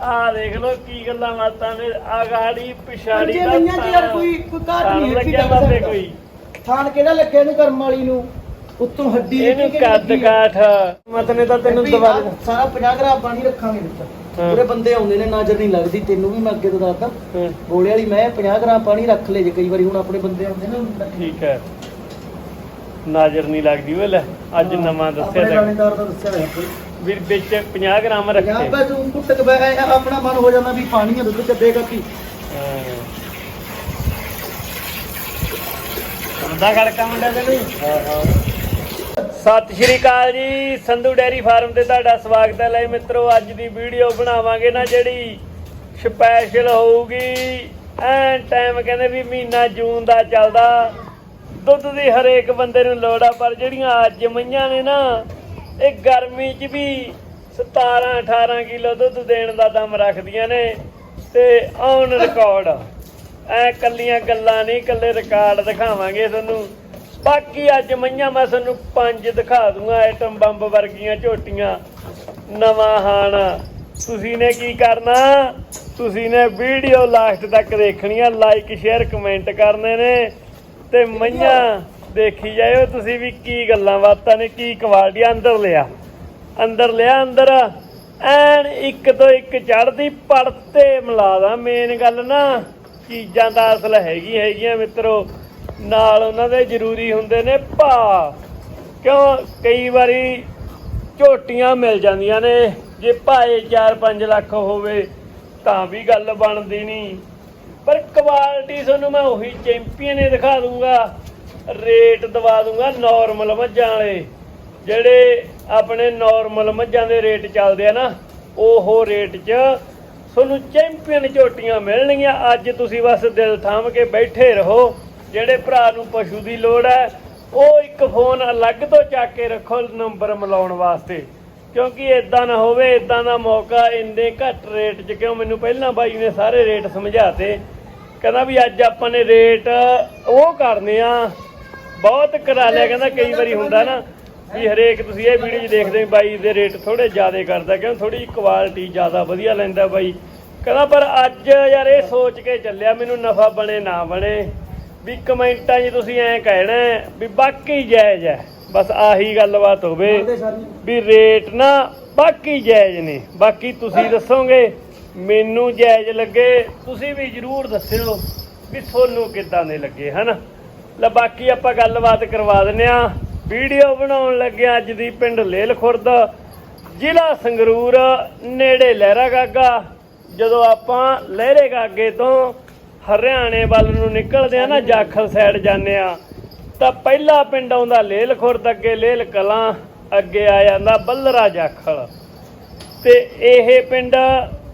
ਆ ਦੇਖ ਲੋ ਕੀ ਗੱਲਾਂ ਬਾਤਾਂ ਨੇ ਆਗਾੜੀ ਪਿਛਾੜੀ ਜੇ ਮਈਆਂ ਚ ਯਾਰ ਕੋਈ ਕੋਈ ਕਾਟ ਨਹੀਂ ਰੱਖੀ ਲੱਗਿਆ ਬਾਬੇ ਸਕਦਾ। ਕੋਈ। ਥਾਣ ਕਿਹੜਾ ਲੱਗਿਆ ਇਹਨੂੰ ਕਰਮ ਵਾਲੀ ਨੂੰ? ਉੱਤੋਂ ਹੱਡੀ ਇਹਨੂੰ ਕੱਦ। ਕਾਠ। ਮਤਨੇ ਤਾਂ ਤੈਨੂੰ ਆਹ ਸਾਰਾ 50 ਗ੍ਰਾਮ ਪਾਣੀ ਰੱਖਾਂਗੇ ਵਿੱਚ। ਪੂਰੇ ਬੰਦੇ ਆਉਂਦੇ ਨੇ ਨਜ਼ਰ ਨਹੀਂ ਲੱਗਦੀ। ਤੈਨੂੰ ਵੀ ਮੈਂ ਅੱਗੇ ਤੋਂ ਦੱਸਦਾ। ਗੋਲੇ ਵਾਲੀ ਮੈਂ 50 ਗ੍ਰਾਮ ਪਾਣੀ ਰੱਖ ਲੇ ਜੇ ਕਈ ਵਾਰੀ ਹੁਣ ਆਪਣੇ ਬੰਦੇ ਆਉਂਦੇ ਨੇ। ਠੀਕ ਹੈ। ਨਜ਼ਰ ਨਹੀਂ ਲੱਗਦੀ ਓਏ ਲੈ ਅੱਜ ਨਵਾਂ ਦੱਸਿਆ ਆਪਣੇ ਤਾਂ। ਲਾਣੇਦਾਰ ਦਾ ਦੱਸਿਆ ਹੋਇਆ ਕੋਈ। ਵੀ ਵਿੱਚ 50 ਗ੍ਰਾਮ ਰੱਖੇ ਪੈ ਤੂੰ ਕੁੱਟ ਕੇ ਬੈ ਆਪਣਾ ਮਨ ਹੋ ਜਾਂਦਾ ਵੀ ਪਾਣੀ ਆ ਦੁੱਧ ਚ ਦੇਗਾ ਕੀ ਹਾਂ। ਦਾ ਖੜਕਾ ਮੁੰਡਾ ਤੇ ਨਹੀਂ ਹਾਂ ਹਾਂ। ਸਤਿ ਸ਼੍ਰੀ ਅਕਾਲ ਜੀ ਸੰਧੂ ਡੈਰੀ ਫਾਰਮ ਤੇ ਤੁਹਾਡਾ ਸਵਾਗਤ ਹੈ। ਲੈ ਮਿੱਤਰੋ ਅੱਜ ਦੀ ਵੀਡੀਓ ਬਣਾਵਾਂਗੇ ਨਾ ਜਿਹੜੀ ਸਪੈਸ਼ਲ ਹੋਊਗੀ। ਐਨ ਟਾਈਮ ਕਹਿੰਦੇ ਵੀ ਮਹੀਨਾ ਜੂਨ ਦਾ ਚੱਲਦਾ। ਦੁੱਧ ਦੀ ਹਰੇਕ ਬੰਦੇ ਨੂੰ ਲੋੜ ਆ ਪਰ ਜਿਹੜੀਆਂ ਅੱਜ ਮਈਆਂ ਨੇ ਨਾ ਇਹ ਗਰਮੀ 'ਚ ਵੀ 17 18 ਕਿਲੋ ਦੁੱਧ ਦੇਣ ਦਾ ਦਮ ਰੱਖਦੀਆਂ ਨੇ ਤੇ ਔਨ ਰਿਕਾਰਡ ਐ ਕੱਲੀਆਂ ਗੱਲਾਂ ਨਹੀਂ ਕੱਲੇ ਰਿਕਾਰਡ ਦਿਖਾਵਾਂਗੇ ਤੁਹਾਨੂੰ। ਬਾਕੀ ਅੱਜ ਮਈਆਂ ਮੈਂ ਤੁਹਾਨੂੰ ਪੰਜ ਦਿਖਾ ਦੂੰਗਾ ਆਈਟਮ ਬੰਬ ਵਰਗੀਆਂ ਝੋਟੀਆਂ। ਨਵਾਂ ਹਾਣ। ਤੁਸੀਂ ਨੇ ਕੀ ਕਰਨਾ? ਤੁਸੀਂ ਨੇ ਵੀਡੀਓ ਲਾਸਟ ਤੱਕ ਦੇਖਣੀ ਆ ਲਾਈਕ ਸ਼ੇਅਰ ਕਮੈਂਟ ਕਰਨੇ ਨੇ। ਤੇ ਮਈਆਂ ਦੇਖੀ ਜਾਇਓ ਤੁਸੀਂ ਵੀ ਕੀ ਗੱਲਾਂ ਬਾਤਾਂ ਨੇ, ਕੀ ਕੁਆਲਿਟੀ ਅੰਦਰ ਲਿਆ। ਅੰਦਰ ਲਿਆ, ਅੰਦਰ। ਐਨ ਇੱਕ ਤੋਂ ਇੱਕ ਚੜਦੀ ਪੜ ਤੇ ਮਿਲਾਦਾ ਮੇਨ ਗੱਲ ਨਾ, ਚੀਜ਼ਾਂ ਦਾ ਅਸਲ ਹੈਗੀ, ਹੈਗੀਆਂ ਮਿੱਤਰੋ। ਨਾਲ ਉਹਨਾਂ ਦੇ ਜ਼ਰੂਰੀ ਹੁੰਦੇ ਨੇ ਭਾ ਕਿਉਂ? ਕਈ ਵਾਰੀ ਝੋਟੀਆਂ ਮਿਲ ਜਾਂਦੀਆਂ ਨੇ। ਜੇ ਭਾਏ 4-5 ਲੱਖ ਹੋਵੇ, ਤਾਂ ਵੀ ਗੱਲ ਬਣਦੀ ਨਹੀਂ। ਪਰ ਕੁਆਲਿਟੀ ਤੁਹਾਨੂੰ ਮੈਂ ਉਹੀ ਚੈਂਪੀਅਨ ਹੀ ਦਿਖਾ ਦੂੰਗਾ। ਰੇਟ ਦਵਾ ਦੂੰਗਾ ਨਾਰਮਲ ਮੱਝਾਂ ਵਾਲੇ। ਜਿਹੜੇ ਆਪਣੇ ਨਾਰਮਲ ਮੱਝਾਂ ਦੇ ਰੇਟ ਚੱਲਦੇ ਆ ਨਾ, ਉਹ ਰੇਟ 'ਚ ਤੁਹਾਨੂੰ ਚੈਂਪੀਅਨ ਝੋਟੀਆਂ ਮਿਲਣਗੀਆਂ। ਅੱਜ ਤੁਸੀਂ ਬਸ ਦਿਲ ਥਾਮ ਕੇ ਬੈਠੇ ਰਹੋ। ਜਿਹੜੇ ਭਰਾ ਨੂੰ ਪਸ਼ੂ ਦੀ ਲੋੜ ਹੈ, ਉਹ ਇੱਕ ਫੋਨ ਅਲੱਗ ਤੋਂ ਚੱਕ ਕੇ ਰੱਖੋ ਨੰਬਰ ਮਿਲਾਉਣ ਵਾਸਤੇ। ਕਿਉਂਕਿ ਇਦਾਂ ਨਾ ਹੋਵੇ ਇਦਾਂ ਦਾ ਮੌਕਾ ਇੰਨੇ ਘੱਟ ਰੇਟ 'ਚ ਕਿਉਂ? ਮੈਨੂੰ ਪਹਿਲਾਂ ਬਾਈ ਨੇ ਸਾਰੇ ਰੇਟ ਸਮਝਾਤੇ। ਕਹਿੰਦਾ ਵੀ ਅੱਜ ਆਪਾਂ ਨੇ ਰੇਟ ਉਹ ਕਰਨੇ ਆ ਬਹੁਤ ਕਰਾ ਲਿਆ ਕਹਿੰਦਾ ਕਈ ਵਾਰੀ ਹੁੰਦਾ ਨਾ ਵੀ ਹਰੇਕ ਤੁਸੀਂ ਇਹ ਵੀਡੀਓ 'ਚ ਦੇਖਦੇ ਹੋ ਬਾਈ ਦੇ ਰੇਟ ਥੋੜੇ ਜ਼ਿਆਦਾ ਕਰਦਾ ਕਿਉਂ ਥੋੜੀ ਕੁਆਲਿਟੀ ਜ਼ਿਆਦਾ ਵਧੀਆ ਲੈਂਦਾ ਬਾਈ। ਕਹਿੰਦਾ ਪਰ ਅੱਜ ਯਾਰ ਇਹ ਸੋਚ ਕੇ ਚੱਲਿਆ ਮੈਨੂੰ ਨਫਾ ਬਣੇ ਨਾ ਬਣੇ। ਵੀ ਕਮੈਂਟਾਂ 'ਚ ਤੁਸੀਂ ਐਂ ਕਹਿਣਾ ਵੀ ਬਾਕੀ ਜਾਇਜ਼ ਹੈ। ਬਸ ਆਹੀ ਗੱਲਬਾਤ ਹੋਵੇ ਵੀ ਰੇਟ ਨਾ ਬਾਕੀ ਜਾਇਜ਼ ਨੇ। ਬਾਕੀ ਤੁਸੀਂ ਦੱਸੋਗੇ ਮੈਨੂੰ ਜਾਇਜ਼ ਲੱਗੇ ਤੁਸੀਂ ਵੀ ਜਰੂਰ ਦੱਸਿਓ ਵੀ ਤੁਹਾਨੂੰ ਕਿੱਦਾਂ ਦੇ ਲੱਗੇ ਹਨਾ? ਲੈ ਬਾਕੀ ਆਪਾਂ ਗੱਲਬਾਤ ਕਰਵਾ ਦਿੰਨੇ ਆ ਵੀਡੀਓ ਬਣਾਉਣ ਲੱਗੇ ਹਾਂ ਅੱਜ ਦੀ ਪਿੰਡ ਲੇਲ ਖੁਰਦ, ਜ਼ਿਲ੍ਹਾ ਸੰਗਰੂਰ, ਨੇੜੇ ਲਹਿਰਾ ਗਾਗਾ। ਜਦੋਂ ਆਪਾਂ ਲਹਿਰੇ ਗਾਗੇ ਤੋਂ ਹਰਿਆਣੇ ਵੱਲ ਨੂੰ ਨਿਕਲਦੇ ਆ ਨਾ, ਜਾਖਲ ਸਾਈਡ ਜਾਂਦੇ ਆ ਤਾਂ ਪਹਿਲਾ ਪਿੰਡ ਆਉਂਦਾ ਲੇਲ ਖੁਰਦ, ਅੱਗੇ ਲੇਲ ਕਲਾਂ, ਅੱਗੇ ਆ ਜਾਂਦਾ ਬੱਲਰਾ ਜਾਖਲ। ਤੇ ਇਹ ਪਿੰਡ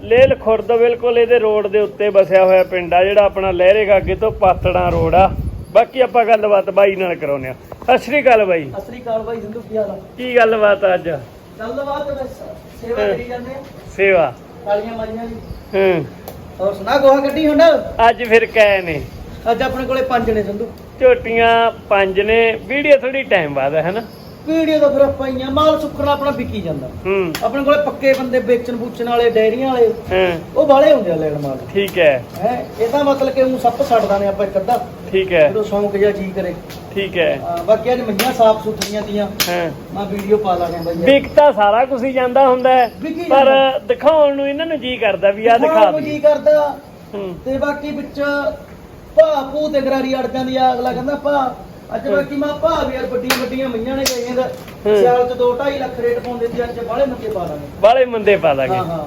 ਲੇਲ ਖੁਰਦ ਬਿਲਕੁਲ ਇਹਦੇ ਰੋਡ ਦੇ ਉੱਤੇ ਵਸਿਆ ਹੋਇਆ ਪਿੰਡ ਆ, ਜਿਹੜਾ ਆਪਣਾ ਲਹਿਰੇ ਗਾਗੇ ਤੋਂ ਪਾਤੜਾਂ ਰੋਡ ਆ। ਬਾਕੀ ਆਪਾਂ ਗੱਲਬਾਤ ਬਾਈ ਨਾਲ ਕਰਾਉਨੇ ਆ ਸਤਿ ਸ਼੍ਰੀ ਅਕਾਲ ਬਾਈ। ਅਸਲੀ ਕਾਰਵਾਈ ਸਿੰਧੂ ਕੀ ਹਾਲ ਆ? ਕੀ ਗੱਲਬਾਤ ਆ ਅੱਜ? ਗੱਲਬਾਤ ਬਸ ਸੇਵਾ। ਕਰੀ ਜਾਂਦੇ ਆ। ਸੇਵਾ। ਕਾਲੀਆਂ ਮਾਰੀਆਂ ਦੀ ਹੂੰ। ਹੋਰ ਸੁਣਾ ਗੋਹਾ ਕੱਢੀ ਹੁਣ? ਅੱਜ ਫਿਰ ਕਹੇ ਨੇ। ਅੱਜ ਆਪਣੇ ਕੋਲੇ ਪੰਜ ਨੇ ਸਿੰਧੂ। ਝੋਟੀਆਂ ਪੰਜ ਨੇ। ਵੀਡੀਓ ਥੋੜੀ ਟਾਈਮ ਬਾਅਦ ਹੈ ਹਨਾ? ਵੀਡੀਓ ਤਾਂ ਫਿਰ ਆਪਾਂ ਹੀ ਆ। ਮਾਲ ਸੁੱਕਣਾ ਆਪਣਾ ਵਿਕੀ ਜਾਂਦਾ। ਹੂੰ। ਆਪਣੇ ਕੋਲੇ ਪੱਕੇ ਬੰਦੇ ਵੇਚਣ ਬੂਚਣ ਵਾਲੇ ਡੈਰੀਆਂ ਵਾਲੇ ਹਾਂ। ਉਹ ਬਾਲੇ ਹੁੰਦੇ ਆ ਲੈਣ ਮਾਲ। ਠੀਕ ਹੈ। ਹੈ ਇਹਦਾ ਮਤਲਬ ਕਿ ਉਹ ਸੱਪ ਛੱਡਦਾ ਨੇ ਆਪਾਂ ਇੱਕ ਅੱਧਾ। ਠੀਕ ਹੈ। ਜਦੋਂ ਸ਼ੌਂਕ ਜਿਹਾ ਜੀ ਕਰੇ। ਠੀਕ ਹੈ। ਹਾਂ, ਬਾਕੀ ਅੱਜ ਮਈਆਂ ਸਾਫ਼ ਸੁਥਰੀਆਂ ਦੀਆਂ ਹਾਂ। ਮੈਂ ਵੀਡੀਓ ਪਾ ਦਾਂਗਾ ਬਾਈ। ਵਿਕਤਾ ਸਾਰਾ ਕੁਝ ਹੀ ਜਾਂਦਾ ਹੁੰਦਾ ਹੈ ਵਿਕੀ ਪਰ ਜਾਂਦਾ। ਦਿਖਾਉਣ ਨੂੰ ਇਹਨਾਂ ਨੂੰ ਜੀ ਕਰਦਾ ਵੀ ਆ ਦਿਖਾ ਨੂੰ ਜੀ ਦੇ ਕਰਦਾ। ਹੂੰ। ਤੇ ਬਾਕੀ ਵਿੱਚ ਭਾ ਭੂ ਤੇ ਗਰਾਰੀ ਅੜ ਜਾਂਦੀ ਆ ਅਗਲਾ ਕਹਿੰਦਾ ਭਾ ਅੱਜ ਬਾਕੀ ਮੈਂ ਭਾ ਵੀ ਯਾਰ ਵੱਡੀਆਂ ਵੱਡੀਆਂ ਮਈਆਂ ਨੇ ਗਈਆਂ ਦਾ ਹੂੰ। ਸਿਆਲ ਚ 2.5 ਲੱਖ ਰੇਟ ਪਾਉਂਦੇ ਸੀ ਅੱਜ ਬਾਲੇ ਮੁੱਕੇ ਪਾ ਦਾਂਗੇ ਬਾਲੇ ਮੰਦੇ ਪਾ ਦਾਂਗੇ ਹਾਂ ਹਾਂ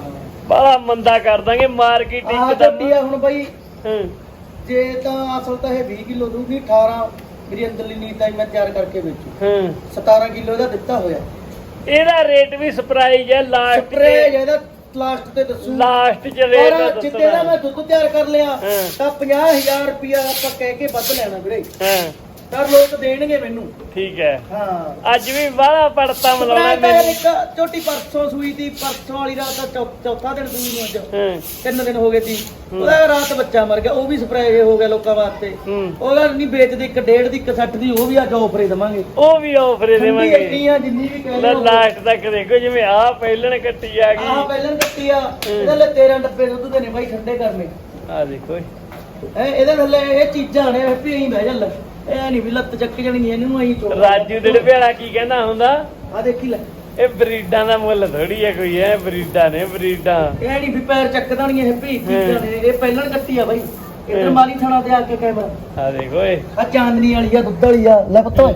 ਬਾਲਾ ਮੰਦਾ ਕਰ ਦਾਂਗੇ ਆਹ ਮਾਰਕੀਟਿੰਗ ਆ ਹੁਣ ਬਾਈ। ਹੂੰ। ਜੇ ਤਾਂ ਅਸਲ ਤਾਂ ਇਹ 20 ਕਿਲੋ ਦੂਗੀ 18 ਮੇਰੀ ਅੰਦਰਲੀ ਨੀਂਦ ਆ ਮੈਂ ਤਿਆਰ ਕਰਕੇ ਵੇਚੂ। ਹੂੰ। 17 ਕਿਲੋ ਦਾ ਦਿੱਤਾ ਹੋਇਆ। ਇਹਦਾ ਰੇਟ ਵੀ ਸਰਪ੍ਰਾਈਜ਼ ਹੈ ਲਾਸਟ ਸਪਰੇ ਜਿਹਦਾ ਲਾਸਟ ਤੇ ਦੱਸੂ। ਲਾਸਟ ਚ ਰੇਟ ਪਰ ਜਿੱਦੇ ਦਾ ਮੈਂ ਦੁੱਧ ਤਿਆਰ ਕਰ ਲਿਆ ਹਾਂ। ਤਾਂ 50000 ਰੁਪਿਆ ਆਪਾਂ ਕਹਿ ਕੇ ਵੱਧ ਲੈਣਾ ਵੀਰੇ। ਹਾਂ। ਤਾਂ ਲੋਕ ਦੇਣਗੇ ਮੈਨੂੰ। ਠੀਕ ਹੈ। ਹਾਂ। ਅੱਜ ਵੀ ਬਾਹਲਾ ਪੜਤਾ ਮਲਾਉਣਾ ਸਪਰੈਡ ਤਾਂ ਮੈਨੂੰ ਇੱਕ ਝੋਟੀ ਪਰਸੋਂ ਸੂਈ ਦੀ ਪਰਸੋਂ ਵਾਲੀ ਰਾਤ ਦਾ ਚੌ- ਚੌਥਾ ਦਿਨ ਸੂਈ ਨੂੰ ਅੱਜ। ਹੂੰ। ਤਿੰਨ ਦਿਨ ਹੋ ਗਏ ਸੀ। ਉਹਦਾ ਰਾਤ ਬੱਚਾ ਮਰ ਗਿਆ ਉਹ ਵੀ ਸਪਰੇਅ ਹੋ ਗਿਆ ਲੋਕਾਂ ਵਾਸਤੇ। ਹੂੰ। ਉਹਦਾ ਨਹੀਂ ਵੇਚਦੇ ਇੱਕ ਡੇਢ ਦੀ ਇੱਕ ਦੀ ਉਹ ਵੀ ਅੱਜ ਆਫਰੇ ਦੇਵਾਂਗੇ। ਉਹ ਵੀ ਆਫਰ ਦੇਵਾਂਗੇ। ਇੰਨੀਆਂ ਜਿੰਨੀ ਵੀ ਕਹਿ ਲੈ ਲਓ। ਲਾਸਟ ਤੱਕ ਦੇਖੋ ਜਿਵੇਂ ਆ ਪਹਿਲਣ ਕੱਟੀ ਆ ਆਹ ਗਈ ਪਹਿਲਾਂ ਕੱਟੀ ਆ। ਇਹਦੇ ਲਈ 13 ਡੱਬੇ ਦੁੱਧ ਦੇ ਨੇ ਬਾਈ ਠੰਡੇ ਕਰਨੇ। ਆ ਦੇਖੋ ਐ ਇਹਦੇ ਥੱਲੇ ਇਹ ਚੀਜ਼ਾਂ ਨੇ ਵੀ ਐਂ ਬਹਿ ਜਾ ਇਹ ਨਹੀਂ ਵੀ ਲੱਤ ਚੱਕ ਜਾਣੀ ਇਹਨੂੰ ਐਂ ਚੋੜ ਰਾਜੂ ਦੇ ਭੇੜਾ ਕੀ ਕਹਿੰਦਾ ਹੁੰਦਾ? ਆ ਦੇਖੀ ਲੈ। ਇਹ ਬਰੀਡਾਂ ਦਾ ਮੁੱਲ ਥੋੜੀ ਹੈ ਕੋਈ ਐ ਬਰੀਡਾਂ ਨੇ ਬਰੀਡਾਂ। ਇਹ ਨਹੀਂ ਵੀ ਪੈਰ ਚੱਕ ਦੇਣੀਆਂ ਇਹ ਵੀ ਚੀਜ਼ਾਂ ਨੇ ਇਹ ਪਹਿਲਾਂ ਕੱਟੀ ਆ ਬਾਈ। ਇਧਰ। ਮਾਰੀ ਥਾਣਾ ਤੇ ਆ ਕੇ ਕੈਮਰਾ। ਆ ਦੇਖੋ ਏ ਆ ਚਾਂਦਨੀ ਵਾਲੀ ਆ ਦੁੱਧ ਵਾਲੀ ਆ। ਲੈ ਪੁੱਤ ਓਏ।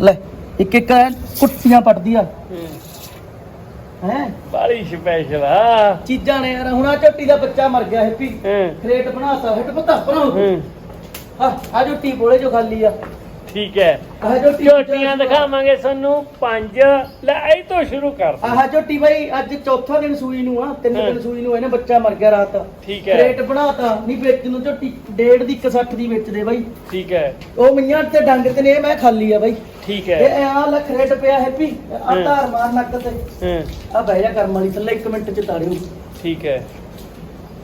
ਲੈ ਇੱਕ ਇੱਕ ਕੁੱਟੀਆਂ ਪੱਟਦੀ ਆ। ਹੈ। ਬਾਲੀ ਸਪੈਸ਼ਲ ਆ। ਚੀਜ਼ਾਂ ਨੇ ਯਾਰ ਹੁਣ ਆ ਝੋਟੀ ਦਾ ਬੱਚਾ ਮਰ ਗਿਆ ਹੈਪੀ। ਹੂੰ। ਖਰੇਟ ਬਣਾਤਾ ਹਿੱਟ ਪਤਾ ਬਣਾਓ ਹੂੰ। ਆ ਆ ਝੋਟੀ ਬੋਲੇ ਜੋ ਖਾਲੀ ਆ। ਠੀਕ ਹੈ। ਆਹ ਝੋਟੀ ਝੋਟੀਆਂ ਦਿਖਾਵਾਂਗੇ ਸਾਨੂੰ ਪੰਜ ਲੈ ਇਹ ਤੋਂ ਸ਼ੁਰੂ ਕਰ। ਆਹ ਝੋਟੀ ਬਾਈ ਅੱਜ ਚੌਥਾ ਦਿਨ ਸੂਈ ਨੂੰ ਆ ਤਿੰਨ ਹਾਂ। ਦਿਨ ਸੂਈ ਨੂੰ ਇਹਨੇ ਬੱਚਾ ਮਰ ਗਿਆ ਰਾਤ। ਠੀਕ ਹੈ। ਖਰੇਟ ਬਣਾਤਾ ਨਹੀਂ ਵੇਚ ਨੂੰ ਝੋਟੀ ਡੇਢ ਦੀ 160 ਦੀ ਵੇਚਦੇ ਬਾਈ। ਠੀਕ ਹੈ। ਉਹ ਮਈਆਂ ਤੇ ਡੰਗ ਤੇ ਨੇ ਇਹ ਮੈਂ ਖਾਲੀ ਆ ਬਾਈ। ਠੀਕ ਇਹ ਹੈ ਆ ਲੱਖ ਰੇਟ ਪਿਆ ਹੈਪੀ ਆ ਹਾਂ। ਧਾਰ ਮਾਰ ਨੱਕ ਤੇ। ਹੂੰ। ਆ ਬਹਿ ਜਾ ਕਰਮ ਵਾਲੀ ਥੱਲੇ 1 ਮਿੰਟ ਚ ਤਾੜਿਓ ਠੀਕ ਹੈ।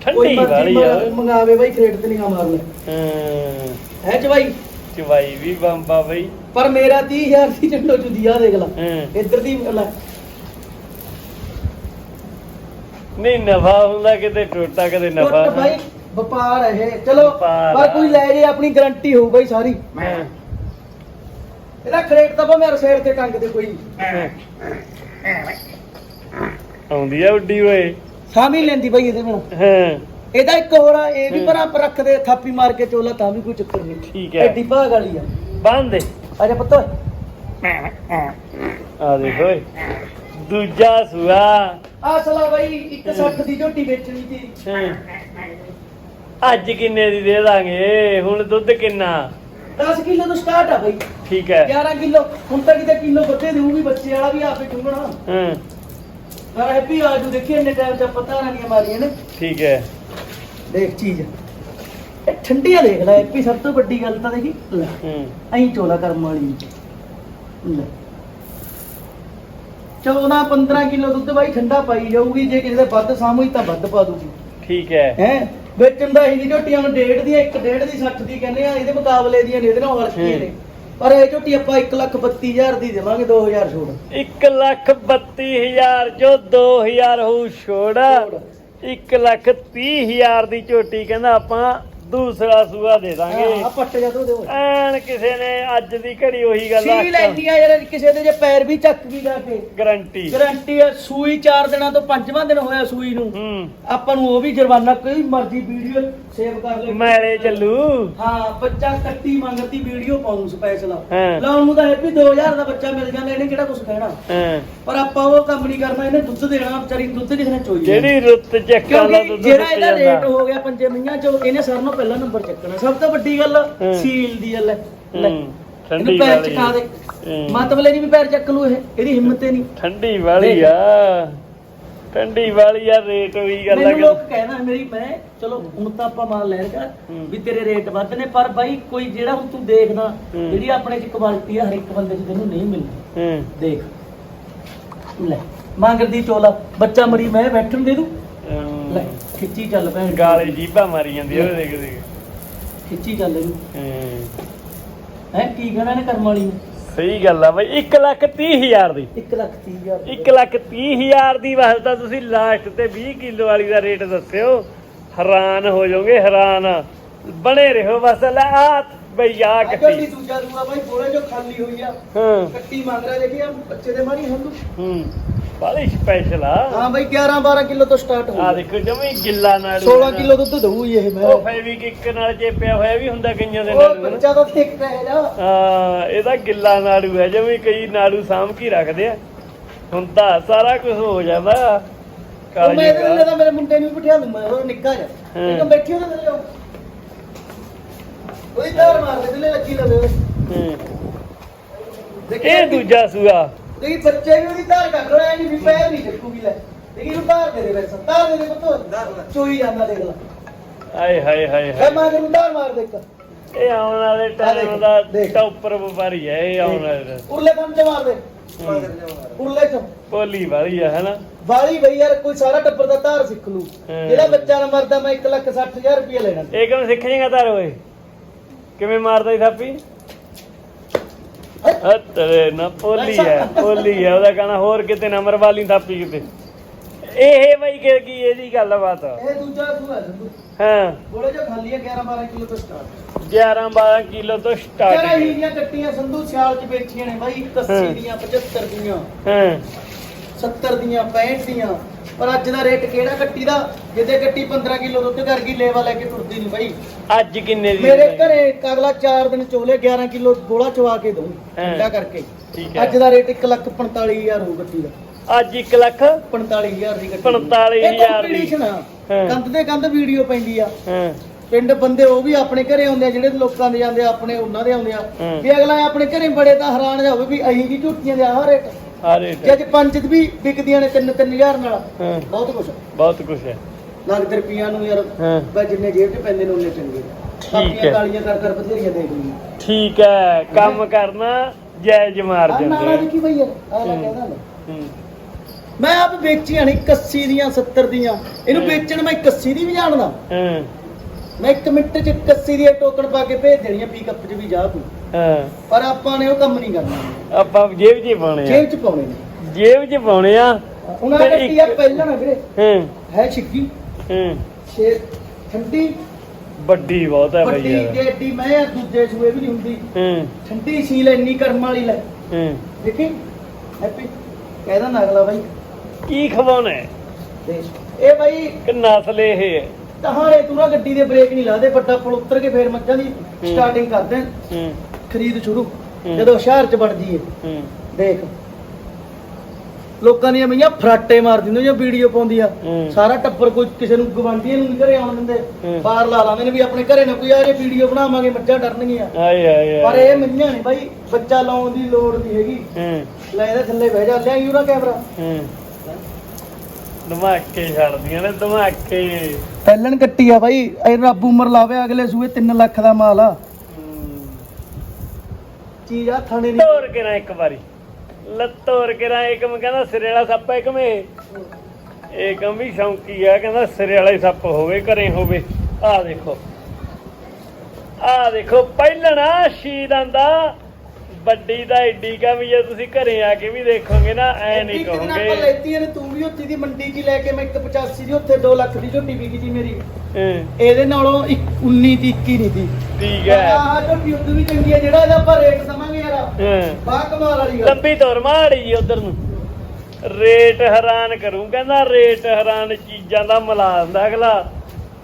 ਠੰਡੀ ਵਾਲੀ ਆ। ਮੰਗਾ- ਮੰਗਾਵੇ ਬਾਈ ਖਰੇਟ ਤੇ ਨਿਗਾ ਮਾਰ ਲੈ। ਹੂੰ। ਹੈ ਚ ਬਾਈ ਚਵਾਈ ਵੀ ਬੰਬਾ ਬਈ। ਪਰ ਮੇਰਾ 30000 ਦੀ ਚੰਡੋ ਚੁਦੀ ਆ ਦੇਖ ਲੈ। ਇੱਧਰ ਦੀ ਲੈ। ਨਹੀਂ ਨਫਾ ਹੁੰਦਾ ਕਿਤੇ ਟੋਟਾ ਕਦੇ ਨਫਾ। ਟੁੱਟ ਬਾਈ ਵਪਾਰ ਹੈ ਇਹ। ਚਲੋ ਪਰ। ਕੋਈ ਲੈ ਜੇ ਆਪਣੀ ਗਾਰੰਟੀ ਹੋਊ ਬਾਈ ਸਾਰੀ। ਹੂੰ। ਇਹਦਾ ਖਰੇਟ ਤਾਂ ਭਾਵੇਂ ਰਸੇੜ ਤੇ ਟੰਗ ਦੇ ਕੋਈ। ਆਉਂਦੀ ਆ ਉੱਡੀ ਓਏ। ਸਾਮੀ ਲੈਂਦੀ ਬਾਈ ਇਹਦੇ ਨਾਲ। ਹਾਂ। ਇਹਦਾ ਇੱਕ ਹੋਰ ਆ ਇਹ ਵੀ। ਭਰਾ ਰੱਖਦੇ ਥਾਪੀ ਮਾਰ ਕੇ ਚੋਲਾ ਤਾਂ ਵੀ ਕੋਈ ਚੱਕਰ ਨਹੀਂ। ਠੀਕ ਹੈ। ਐਡੀ ਭਾਗ ਵਾਲੀ ਆ। ਬੰਦ ਦੇ। ਅਜਾ ਪੁੱਤ ਆ ਦੇਖੋ ਓਏ। ਦੂਜਾ ਸੂਆ। ਆ ਸਲਾ ਬਾਈ ਇੱਕ 60 ਦੀ ਝੋਟੀ ਵੇਚਣੀ ਸੀ। ਹੂੰ। ਅੱਜ ਕਿੰਨੇ ਦੀ ਦੇ ਦਾਂਗੇ? ਹੁਣ ਦੁੱਧ ਕਿੰਨਾ? 10 ਕਿਲੋ ਤੋਂ ਸਟਾਰਟ ਆ ਬਾਈ। ਠੀਕ ਹੈ। 11 ਕਿਲੋ। ਹੁਣ ਤਾਂ ਕਿਤੇ ਕਿਲੋ ਵੱਧੇ ਦੇਊਗੀ ਬੱਚੇ ਵਾਲਾ ਵੀ ਆਪੇ ਚੁੰਗਣਾ ਹੂੰ। ਪਰ ਹੈਪੀ ਆ ਜੂ ਦੇਖੀ ਇੰਨੇ ਟਾਈਮ ਚ ਪਤਾ ਨਹੀਂ ਮਾਰੀਆਂ ਨੇ। ਠੀਕ ਹੈ। ਦੇਖ ਚੀਜ਼। ਇਹ ਠੰਡੀਆਂ ਦੇਖ ਲੈ ਹੈਪੀ ਸਭ ਤੋਂ ਵੱਡੀ ਗੱਲ ਤਾਂ ਦੇਖੀ। ਲੈ ਹੂੰ। ਐਂ ਚੋਲਾ ਕਰਮ ਵਾਲੀ। ਲੈ। 14 15 ਕਿਲੋ ਦੁੱਧ ਬਾਈ ਠੰਡਾ ਪਾਈ ਜਾਊਗੀ ਜੇ ਕਿਸੇ ਦੇ ਵੱਧ ਸਾਮੂਈ ਤਾਂ ਵੱਧ ਪਾ ਦੂਗੀ। ਠੀਕ ਹੈ। ਹੈ? ਵੇਚਣ ਦਾ ਹੀ ਝੋਟੀਆਂ ਨੂੰ ਡੇਢ ਦੀਆਂ ਇੱਕ ਡੇਢ ਦੀ 60 ਦੀ ਕਹਿੰਦੇ ਆ ਇਹਦੇ ਮੁਕਾਬਲੇ ਦੀਆਂ ਨੇ ਇਹਦੇ ਨਾਲ ਹਲਕੀਆਂ ਨੇ। ਪਰ ਇਹ ਝੋਟੀ ਆਪਾਂ 1 ਲੱਖ 32000 ਦੀ ਦੇਵਾਂਗੇ 2000 ਛੋੜ। 1 ਲੱਖ 32 ਹਜ਼ਾਰ ਜੋ 2000 ਹੋਊ ਛੋੜ। 1 ਲੱਖ 30 ਹਜ਼ਾਰ ਦੀ ਝੋਟੀ ਕਹਿੰਦਾ ਆਪਾਂ ਦੂਸਰਾ ਸੂਆ ਦੇ ਦਾਂਗੇ। ਆ ਪੱਟ ਜਾ ਤੋ ਦੇ। ਓਏ ਐਨ ਕਿਸੇ ਨੇ ਅੱਜ ਦੀ ਘੜੀ ਉਹੀ ਗੱਲ ਸੀ ਲੈਣੀ ਆ ਯਾਰ ਕਿਸੇ ਦੇ ਜੇ ਪੈਰ ਵੀ ਚੱਕ ਵੀ ਜਾ ਕੇ ਗਰੰਟੀ ਗਰੰਟੀ ਆ ਸੂਈ 4 ਦਿਨਾਂ ਤੋਂ ਪੰਜਵਾਂ ਦਿਨ ਹੋਇਆ ਸੂਈ ਨੂੰ। ਹੂੰ। ਆਪਾਂ ਨੂੰ ਉਹ ਵੀ ਜੁਰਮਾਨਾ ਕੋਈ ਮਰਜ਼ੀ ਵੀਡੀਓ ਸੇਵ ਕਰ ਲੈ। ਮੈਲੇ ਚੱਲੂ। ਹਾਂ ਬੱਚਾ ਕੱਟੀ ਮੰਗਤੀ ਵੀਡੀਓ ਪਾਉਂ ਸਪੈਸ਼ਲ ਹਾਂ। ਲਾਉਣ ਨੂੰ ਤਾਂ ਹੈਪੀ 2000 ਦਾ ਬੱਚਾ ਮਿਲ ਜਾਂਦਾ ਇਹਨੇ ਕਿਹੜਾ ਕੁਝ ਕਹਿਣਾ? ਹਾਂ। ਪਰ ਆਪਾਂ ਉਹ ਕੰਮ ਨਹੀਂ ਕਰਨਾ ਇਹਨੇ ਦੁੱਧ ਦੇਣਾ ਵਿਚਾਰੀ ਦੁੱਧ ਕਿਸੇ ਨੇ ਚੋਈ। ਜਿਹੜੀ ਰੁੱਤ ਚੱਕਾਂ ਦਾ ਕਿਉਂਕਿ ਦੁੱਧ ਜਿਹੜਾ ਦਿੱਤੇ ਇਹਦਾ ਰੇਟ ਜਾਂਦਾ ਹੋ ਗਿਆ ਪੰਜੇ ਮਹੀਨਿਆਂ ਚ ਇਹਨੇ ਸਰ ਨੂੰ ਪਹਿਲਾ ਨੰਬਰ ਚੱਕਣਾ। ਸਭ ਤੋਂ ਵੱਡੀ ਗੱਲ ਹਾਂ। ਸੀਲ ਦੀ ਗੱਲ ਹੈ। ਲੈ ਹੂੰ, ਇਹਨੂੰ ਠੰਡੀ ਪੈਰ ਵਾਲੀ। ਚਕਾ ਦੇ। ਹੂੰ। ਮਤਲਬ ਨਹੀਂ ਵੀ ਪੈਰ ਚੱਕ ਲੂ ਇਹ ਇਹਦੀ ਹਿੰਮਤ ਹੀ ਨਹੀਂ। ਠੰਡੀ ਵਾਲੀ ਆ। ਠੰਡੀ ਵਾਲੀ ਆ ਰੇਟ ਉਹੀ ਗੱਲ ਆ ਮੈਨੂੰ ਲੋਕ ਕਹਿਣਾ ਮੇਰੀ ਮੈਂ ਚਲੋ ਹੁਣ ਤਾਂ ਆਪਾਂ ਮਾਲ ਲੈ ਰਿਹਾ ਹੂੰ। ਵੀ ਤੇਰੇ ਰੇਟ ਵੱਧ ਨੇ ਪਰ ਬਾਈ ਕੋਈ ਜਿਹੜਾ ਹੁਣ ਤੂੰ ਦੇਖਦਾ। ਜਿਹੜੀ ਆਪਣੇ ਚ ਕੁਆਲਿਟੀ ਆ ਹਰ ਇੱਕ ਬੰਦੇ ਚ ਤੈਨੂੰ ਨਹੀਂ ਮਿਲਦੀ। ਹੂੰ। ਦੇਖ। ਲੈ ਮੰਗਦੀ ਚੋਲਾ ਬੱਚਾ ਮਰੀ ਮੈਂ ਬੈਠਣ ਦੇ ਦੂੰ। ਲੈ। ਖਿੱਚੀ ਚੱਲ ਭੈਣ ਗਾਲੇ ਜੀਭਾਂ ਮਾਰੀ ਜਾਂਦੀ ਉਹ ਦੇਖ ਦੇਖ। ਖਿੱਚੀ ਚੱਲ ਇਹਨੂੰ। ਹੂੰ। ਹੈ ਕੀ ਕਹਿਣਾ ਨੇ ਕਰਮ ਵਾਲੀ ਨੇ? ਸਹੀ ਗੱਲ ਆ ਬਈ 1 ਲੱਖ 30 ਹਜ਼ਾਰ ਦੀ। 1 ਲੱਖ 30 ਹਜ਼ਾਰ 1 ਲੱਖ 30 ਹਜ਼ਾਰ ਦੀ ਵਾਸਤੇ ਤਾਂ ਤੁਸੀਂ ਲਾਸਟ ਤੇ 20 ਕਿਲੋ ਵਾਲੀ ਦਾ ਰੇਟ ਦੱਸਿਓ। ਹੈਰਾਨ ਹੋ ਜਾਓਗੇ ਹੈਰਾਨ। ਬਣੇ ਰਹੋ ਬਸ ਲੈ ਆ ਬਈ ਆ ਕੱਟੀ ਦੂਜਾ ਦੂਆ ਬਾਈ ਬੋਲੇ ਜੋ ਖਾਲੀ ਹੋਈ ਆ। ਹਾਂ। ਕੱਟੀ ਮੰਗ ਰਿਹਾ ਦੇਖੀ ਆ ਬੱਚੇ ਦੇ ਮਾਰੀ ਹੰਦੂ। ਹੂੰ। ਬਾਲੀ ਸਪੈਸ਼ਲ ਆ। ਹਾਂ ਬਾਈ 11 12 ਕਿਲੋ ਤੋਂ ਸਟਾਰਟ ਹੋ ਆ ਦੇਖੋ ਜਮੀ ਗਿੱਲਾ ਨਾੜੂ 16 ਕਿਲੋ ਦੁੱਧ ਦਊ ਇਹ ਮੈਂ। ਉਹ ਫੈਵਿਕ ਇੱਕ ਨਾਲ ਚੇਪਿਆ ਹੋਇਆ ਵੀ ਹੁੰਦਾ ਕਈਆਂ ਦੇ ਉਹ ਨਾਲ ਬੱਚਾ ਤਾਂ ਦੇਖ ਰਿਹਾ ਜਾ ਹਾਂ ਇਹਦਾ ਗਿੱਲਾ ਨਾੜੂ ਹੈ ਜਿਵੇਂ ਕਈ ਨਾੜੂ ਸਾਂਭ ਕੇ ਰੱਖਦੇ ਆ। ਹੁਣ ਤਾਂ ਸਾਰਾ ਕੁਝ ਹੋ ਜਾਂਦਾ। ਉਹ ਕਾਲੀ ਮੈਂ ਇਹਦੇ ਨਾਲ ਤਾਂ ਮੇਰੇ ਮੁੰਡੇ ਨੂੰ ਵੀ ਬਿਠਾ ਲੂੰ ਮੈਂ ਉਹ ਨਿੱਕਾ ਹਾਂ। ਇੱਕ ਬੈਠੀ ਉਹਦੇ ਥੱਲੇ ਉਹ। ਉਹਦੀ ਮਾਰ ਦੇ ਥੱਲੇ ਲੱਗੀ ਲਵੇ। ਹੂੰ। ਇਹ ਦੂਜਾ ਸੂਆ। ਦੇਖੀ ਬੱਚੇ ਵੀ ਉਹਦੀ ਤਾਰ ਕੱਢ ਰਿਹਾ ਨਹੀਂ ਵੀ ਪੈਰ ਨਹੀਂ ਚੱਕੂਗੀ ਲੈ। ਦੇਖੀ ਨੂੰ ਤਾਰ ਦੇ ਦੇ ਵੈਸਾ ਤਾਰ ਦੇ ਦੇ ਪੁੱਤ। ਚੋਈ ਜਾਂਦਾ ਦੇਖ ਲੈ। ਆਏ ਹਾਏ ਹਾਏ ਹਾਏ। ਮਾਂ ਨੂੰ ਤਾਰ ਮਾਰ ਦੇ ਇੱਕ। ਇਹ ਆਉਣ ਵਾਲੇ ਟਾਈਮ ਦਾ ਦੇਖ। ਟੌਪਰ ਵਪਾਰੀ ਹੈ ਇਹ ਆਉਣ ਵਾਲੇ ਦਾ ਉਰਲੇ ਕੰਮ ਚ ਮਾਰ ਦੇ। ਉਰਲੇ ਚ। ਭੋਲੀ ਵਾਲੀ ਆ ਹੈਨਾ? ਵਾਲੀ ਬਈ ਯਾਰ ਕੋਈ ਸਾਰਾ ਟੱਬਰ ਦਾ ਧਾਰ ਸਿੱਖ ਲੂ। ਹਾਂ। ਜਿਹੜਾ ਬੱਚਾ ਨਾ ਮਰਦਾ ਮੈਂ 1 ਲੱਖ 60000 ਰੁਪਏ ਲੈਣਾ। ਇਹ ਕਿਵੇਂ ਸਿੱਖ ਜੇਗਾ ਤਾਰ ਓਏ? ਕਿਵੇਂ ਮਾਰਦਾ ਈ ਥਾਪੀ? ਤੇਰੇ ਨਾ ਭੋਲੀ ਹੈ ਭੋਲੀ ਹੈ ਉਹਦਾ ਕਹਣਾ ਹੋਰ ਕਿਤੇ ਨਾ ਮਰਵਾਲੀ ਥਾਪੀ ਕਿਤੇ। ਇਹ ਬਈ ਕਿ ਕੀ ਇਹਦੀ ਗੱਲ ਬਾਤ? ਇਹ ਦੂਜਾ ਸੂਆ ਹਾਂ। ਥੋੜੇ ਜਿਹਾ ਖਾਲੀ ਹੈ 11 12 ਕਿਲੋ ਤੋਂ ਸਟਾਰਟ 11 12 ਕਿਲੋ ਤੋਂ ਸਟਾਰਟ ਹੀ। ਦੀਆਂ ਕੱਟੀਆਂ ਸੰਧੂ ਸਿਆਲ ਚ ਵੇਚੀਆਂ ਨੇ ਬਾਈ 81 ਹਾਂ। ਦੀਆਂ 75 ਦੀਆਂ। ਹਾਂ। 70 ਦੀਆਂ 65 ਦੀਆਂ। ਪਰ ਅੱਜ ਦਾ ਰੇਟ ਕਿਹੜਾ ਕੱਟੀ ਦਾ? ਜਿੱਦੇ ਕੱਟੀ 15 ਕਿਲੋ ਦੁੱਧ ਕਰ ਗਈ ਲੇਵਾ ਲੈ ਕੇ ਤੁਰਦੀ ਨਹੀਂ ਬਾਈ। ਅੱਜ ਕਿੰਨੇ ਦੀ ਮੇਰੇ ਘਰੇ ਅਗਲਾ 4 ਦਿਨ ਚੋਲੇ 11 ਕਿਲੋ ਗੋਲਾ ਚਵਾ ਕੇ ਦਊ ਹਾਂ। ਠੰਡਾ ਕਰਕੇ। ਠੀਕ ਅੱਜ ਦਾ ਰੇਟ 1 ਲੱਖ 45000 ਹੋ ਗੱਟੀ ਦਾ। ਅੱਜ 1 ਲੱਖ 45000 ਦੀ ਗੱਟੀ 45,000 ਇਹ competition ਆ। ਹਾਂ। ਕੰਧ ਤੇ ਕੰਧ ਵੀਡੀਓ ਪੈਂਦੀ ਆ। ਹਾਂ। ਪਿੰਡ ਬੰਦੇ ਉਹ ਵੀ ਆਪਣੇ ਘਰੇ ਆਉਂਦੇ ਆ ਜਿਹੜੇ ਲੋਕਾਂ ਦੇ ਜਾਂਦੇ ਆ ਆਪਣੇ ਉਹਨਾਂ ਦੇ ਆਉਂਦੇ ਆ। ਹਾਂ। ਵੀ ਅਗਲਾ ਆਪਣੇ ਘਰੇ ਬੜੇ ਤਾਂ ਹੈਰਾਨ ਜਾ ਹੋਵੇ ਵੀ ਅਹੀਂ ਜੀ ਝੂਟੀਆਂ ਦੇ ਆਹ ਰੇਟ। ਆ ਰੇਟ ਜੇ ਅੱਜ ਪੰਜ ਚ ਵੀ ਵਿਕਦੀਆਂ ਨੇ 3 3000 ਨਾਲ ਹਾਂ। ਬਹੁਤ ਕੁਛ ਬਹੁਤ ਕੁਛ ਹੈ ਨਗਦ ਰੁਪਈਆਂ ਨੂੰ ਯਾਰ ਹਾਂ। ਬਈ ਜਿੰਨੇ ਜੇਬ 'ਚ ਪੈਂਦੇ ਨੇ ਉਹਨੇ ਚੰਗੇ। ਹੈ। ਆਪਣੀਆਂ ਗਾਲੀਆਂ ਕਰ ਕਰ ਬਥੇਰੀਆਂ ਦੇਖ ਲਈਆਂ ਠੀਕ ਹੈ ਕੰਮ ਕਰਨਾ ਜਾਇਜ਼ ਮਾਰ ਆ ਨਾਲਾ ਜਾਂਦੇ ਦੇਖੀ ਬਈ ਯਾਰ ਆ ਲੈ ਹੂੰ। ਕਹਿੰਦਾ ਲੈ। ਹੂੰ। ਮੈਂ ਆਪ ਵੇਚੀਆਂ ਨਹੀਂ 81 ਦੀਆਂ 70 ਦੀਆਂ। ਇਹਨੂੰ। ਵੇਚਣ ਮੈਂ 81 ਦੀ ਵੀ ਜਾਣਦਾ। ਹਾਂ। ਮੈਂ 1 ਮਿੰਟ 'ਚ 81 ਦੀ ਟੋਕਨ ਪਾ ਕੇ ਭੇਜ ਦੇਣੀ ਆ ਪਿਕਅਪ 'ਚ ਵੀ ਜਾ ਤੂੰ। ਹਾਂ। ਪਰ ਆਪਾਂ ਨੇ ਉਹ ਕੰਮ ਨਹੀਂ ਕਰਨਾ। ਆਪਾਂ ਜੇਬ 'ਚ ਹੀ ਪਾਉਣੇ ਆ। ਜੇਬ 'ਚ ਪਾਉਣੇ ਨੇ। ਜੇਬ 'ਚ ਪਾਉਣੇ ਆ। ਉਹਨਾਂ ਤੇ ਕੱਟੀ ਆ ਇੱਕ- ਪਹਿਲਾਂ ਨਾ ਵੀਰੇ। ਹਾਂ। ਹੈ ਛਿੱਗੀ ਹਾਂ। ਸ਼ੇਰ ਠੰਡੀ। ਵੱਡੀ ਬਹੁਤ ਹੈ ਬਈ ਵੱਡੀ ਯਾਰ। ਤੇ ਏਡੀ ਮੈਂ ਆ, ਦੂਜੇ ਸੂਏ ਵੀ ਨਹੀਂ ਹੁੰਦੀ। ਹਾਂ। ਠੰਡੀ ਸੀਲ ਇੰਨੀ ਕਰਮ ਵਾਲੀ ਲੈ। ਹਾਂ। ਦੇਖੀ? ਹੈਪੀ? ਕਹਿਦਾ ਨਾ ਅਗਲਾ ਬਾਈ। ਕੀ ਖਵਾਉਣਾ ਹੈ? ਤੇ ਇਹ ਬਾਈ ਕਿ ਨਸਲ ਇਹ ਹੈ। ਤਹਾਰੇ ਤੂੰ ਨਾ ਗੱਡੀ ਦੇ ਬ੍ਰੇਕ ਨਹੀਂ ਲਾਦੇ ਵੱਡਾ ਪੁਲ ਉੱਤਰ ਕੇ ਫੇਰ ਮੱਝਾਂ ਦੀ ਸਟਾਰਟਿੰਗ ਕਰਦੇ ਹੂੰ। ਖਰੀਦ ਸ਼ੁਰੂ। ਜਦੋਂ ਸ਼ਹਿਰ ਚ ਵੜ ਜੀਏ ਹੂੰ। ਦੇਖ। ਲੋਕਾਂ ਦੀਆਂ ਮਈਆਂ ਫਰਾਟੇ ਮਾਰ ਦਿੰਦੇ ਜਾਂ ਵੀਡੀਓ ਪਾਉਂਦੀਆਂ। ਸਾਰਾ ਟੱਬਰ ਕੋਈ ਕਿਸੇ ਨੂੰ ਗਵਾਂਢੀਆਂ ਨੂੰ ਨਹੀਂ ਘਰੇ ਆਉਣ ਦਿੰਦੇ। ਬਾਹਰ ਲਾ ਲਾਉਂਦੇ ਨੇ ਵੀ ਆਪਣੇ ਘਰੇ ਨਾ ਕੋਈ ਆ ਜੇ ਵੀਡੀਓ ਬਣਾਵਾਂਗੇ ਮੱਝਾਂ ਡਰਨਗੀਆਂ। ਆਏ ਆਏ ਪਰ ਇਹ ਮਈਆਂ ਨਹੀਂ ਬਾਈ ਬੱਚਾ ਲਾਉਣ ਦੀ ਲੋੜ ਨਹੀਂ ਹੈਗੀ। ਲੈ ਇਹਦੇ ਥੱਲੇ ਬਹਿ ਜਾ ਲਿਆ ਯੂਰਾ ਕੈਮਰਾ। ਹੂੰ। ਧਮਾਕੇ ਛੱਡਦੀਆਂ ਨੇ ਧਮਾਕੇ। ਪਹਿਲਣ ਕੱਟੀ ਆ ਬਾਈ ਇਹ ਰੱਬ ਉਮਰ ਲਾਵੇ ਅਗਲੇ ਸੂਏ 3 ਲੱਖ ਦਾ ਮਾਲ ਆ। ਚੀਜ਼ ਆ ਥਾਣੇ ਦੀ ਤੋਰ ਕੇ ਨਾ ਇੱਕ ਵਾਰੀ। ਲੱਤੋਰ ਕੇ ਨਾ ਇੱਕਮ ਕਹਿੰਦਾ ਸਿਰੇ ਵਾਲਾ ਸੱਪ ਹੈ ਇੱਕਮ ਇਹ। ਏਕਮ ਵੀ ਸ਼ੌਂਕੀ ਆ ਕਹਿੰਦਾ ਸਿਰੇ ਵਾਲਾ ਹੀ ਸੱਪ ਹੋਵੇ ਘਰੇ ਹੋਵੇ। ਆਹ ਦੇਖੋ। ਆਹ ਦੇਖੋ ਪਹਿਲਣਾ ਸ਼ੀਦਾਂ ਦਾ ਵੱਡੀ ਦਾ ਏਡੀ ਕਾ ਵੀ ਜੇ ਤੁਸੀਂ ਘਰੇ ਆ ਕੇ ਵੀ ਦੇਖੋਗੇ ਨਾ ਐ ਨਹੀਂ ਆਪਾਂ ਕਹੋਗੇ। ਲੈਤੀ ਨੇ ਤੂੰ ਵੀ ਉੱਥੇ ਦੀ ਮੰਡੀ 'ਚ ਹੀ ਲੈ ਕੇ ਮੈਂ 185 ਦੀ ਉੱਥੇ 2 ਲੱਖ ਦੀ ਝੋਟੀ ਵਿਕੀ ਸੀ ਮੇਰੀ। ਹਾਂ, ਇਹਦੇ ਨਾਲੋਂ 19 ਦੀ 21 ਨਹੀਂ ਦੀ ਠੀਕ ਹੈ। ਆਹ ਝੋਟੀ ਉਦੋਂ ਵੀ ਚੰਗੀ ਹੈ ਜਿਹੜਾ ਇਹਦਾ ਆਪਾਂ ਰੇਟ ਦਵਾਂਗੇ ਯਾਰ। ਹਾਂ। ਬਾ ਕਮਾਲ ਵਾਲੀ ਗੱਲ। ਲੰਬੀ ਤੋਰ ਮਾੜੀ ਜੀ ਉਧਰ ਨੂੰ। ਰੇਟ ਹੈਰਾਨ ਕਰੂੰ ਕਹਿੰਦਾ ਰੇਟ ਹੈਰਾਨ ਚੀਜ਼ਾਂ ਦਾ ਮਿਲਾ ਦਿੰਦਾ ਅਗਲਾ।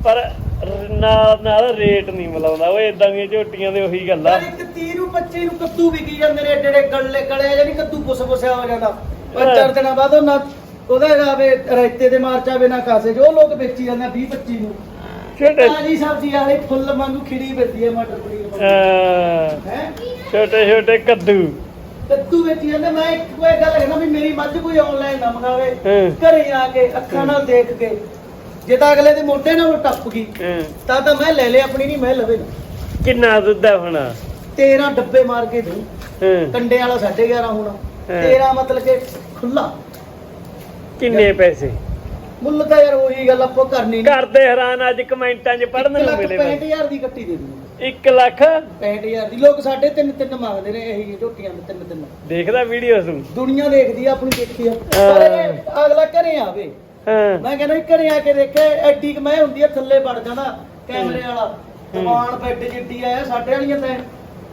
ਪਰ ਨਾਲ ਨਾਲ ਰੇਟ ਨਹੀਂ ਮਿਲਾਉਂਦਾ ਉਹ ਇਦਾਂ ਦੀਆਂ ਝੋਟੀਆਂ ਦੇ ਉਹੀ ਗੱਲਾਂ। ਯਾਰ ਇੱਕ 30 ਨੂੰ 25 ਨੂੰ ਕੱਦੂ ਵਿਕੀ ਜਾਂਦੇ ਨੇ ਏਡੇ ਏਡੇ ਗਲੇ ਗਲੇ ਜਿਹੜੀ ਕੱਦੂ ਪੁੱਸ ਪੁੱਸਿਆ ਹੋ ਜਾਂਦਾ। ਪਰ ਚਾਰ ਦਿਨਾਂ ਬਾਅਦ ਉਹ ਨਾ ਉਹਦਾ ਜਾਵੇ ਰਾਇਤੇ ਦੇ ਮਾਰ ਚਾਵੇ ਨਾ ਕਾਸੇ ਜੋ ਲੋਕ ਵੇਚੀ ਜਾਂਦੇ ਆ 20 25 ਨੂੰ। ਛੋਟੇ ਤਾਜੀ ਸਬਜ਼ੀ ਵਾਲੇ ਫੁੱਲ ਵਾਂਗੂ ਖਿੜੀ ਫਿਰਦੀ ਹੈ ਮਟਰ ਪਨੀਰ ਅਹ, ਹੈ। ਛੋਟੇ ਛੋਟੇ ਕੱਦੂ। ਕੱਦੂ ਵੇਚੀ ਜਾਂਦੇ ਮੈਂ ਇੱਕ ਕੋਈ ਗੱਲ ਕਹਿੰਦਾ ਵੀ ਮੇਰੀ ਮੱਝ ਕੋਈ ਆਨਲਾਈਨ ਨਾ ਮੰਗਾਵੇ। ਹਾਂ। ਘਰੇ ਆ ਕੇ ਅੱਖਾਂ ਨਾਲ ਦੇਖ ਕੇ। ਜੇ ਤਾਂ ਅਗਲੇ ਦੇ ਮੋਢੇ ਨਾਲ ਉਹ ਟੱਪ ਗਈ ਹਾਂ। ਤਾਂ ਤਾਂ ਮੈਂ ਲੈ ਲਿਆ ਆਪਣੀ ਨਹੀਂ ਮੈਂ ਲਵੇ। ਕਿੰਨਾ ਦੁੱਧ ਹੈ ਹੁਣ? 13 ਡੱਬੇ ਮਾਰ ਕੇ ਦੂੰ ਹਾਂ। ਕੰਡੇ ਵਾਲਾ 11.5 ਹੋਣਾ। ਹਾਂ। 13 ਮਤਲਬ ਕਿ ਖੁੱਲਾ ਕਿੰਨੇ ਪੈਸੇ? ਮੁੱਲ ਤਾਂ ਯਾਰ ਉਹੀ ਗੱਲ ਆਪਾਂ ਕਰਨੀ ਨਹੀਂ। ਕਰਦੇ ਹੈਰਾਨ ਅੱਜ ਕਮੈਂਟਾਂ 'ਚ ਪੜਨ ਨੂੰ ਮਿਲੇ ਬਈ 65000 ਦੀ ਕੱਟੀ ਦੇ ਦੂੰ 1 ਲੱਖ? 65000 ਦੀ। ਲੋਕ ਸਾਡੇ ਤਿੰਨ ਤਿੰਨ ਮੰਗਦੇ ਨੇ ਇਹੀ ਝੋਟੀਆਂ ਦੇ ਤਿੰਨ ਤਿੰਨ। ਦੇਖਦਾ ਵੀਡੀਓ ਤੂੰ ਦੁਨੀਆ ਦੇਖਦੀ ਆ ਆਪਣੀ ਦੇਖੀ ਆ। ਪਰ ਇਹ ਅਗਲਾ ਘਰੇ ਆਵੇ। ਹਾਂ। ਮੈਂ ਕਹਿੰਦਾ ਘਰੇ ਆ ਕੇ ਦੇਖੇ ਐਡੀ ਕ ਮੈਂ ਹੁੰਦੀ ਆ ਥੱਲੇ ਵੜ ਜਾਂਦਾ ਕੈਮਰੇ ਵਾਲਾ। ਦੀਵਾਨ ਬੈੱਡ ਜਿੱਡੀ ਆ ਸਾਡੇ ਵਾਲੀਆਂ ਤਾਂ।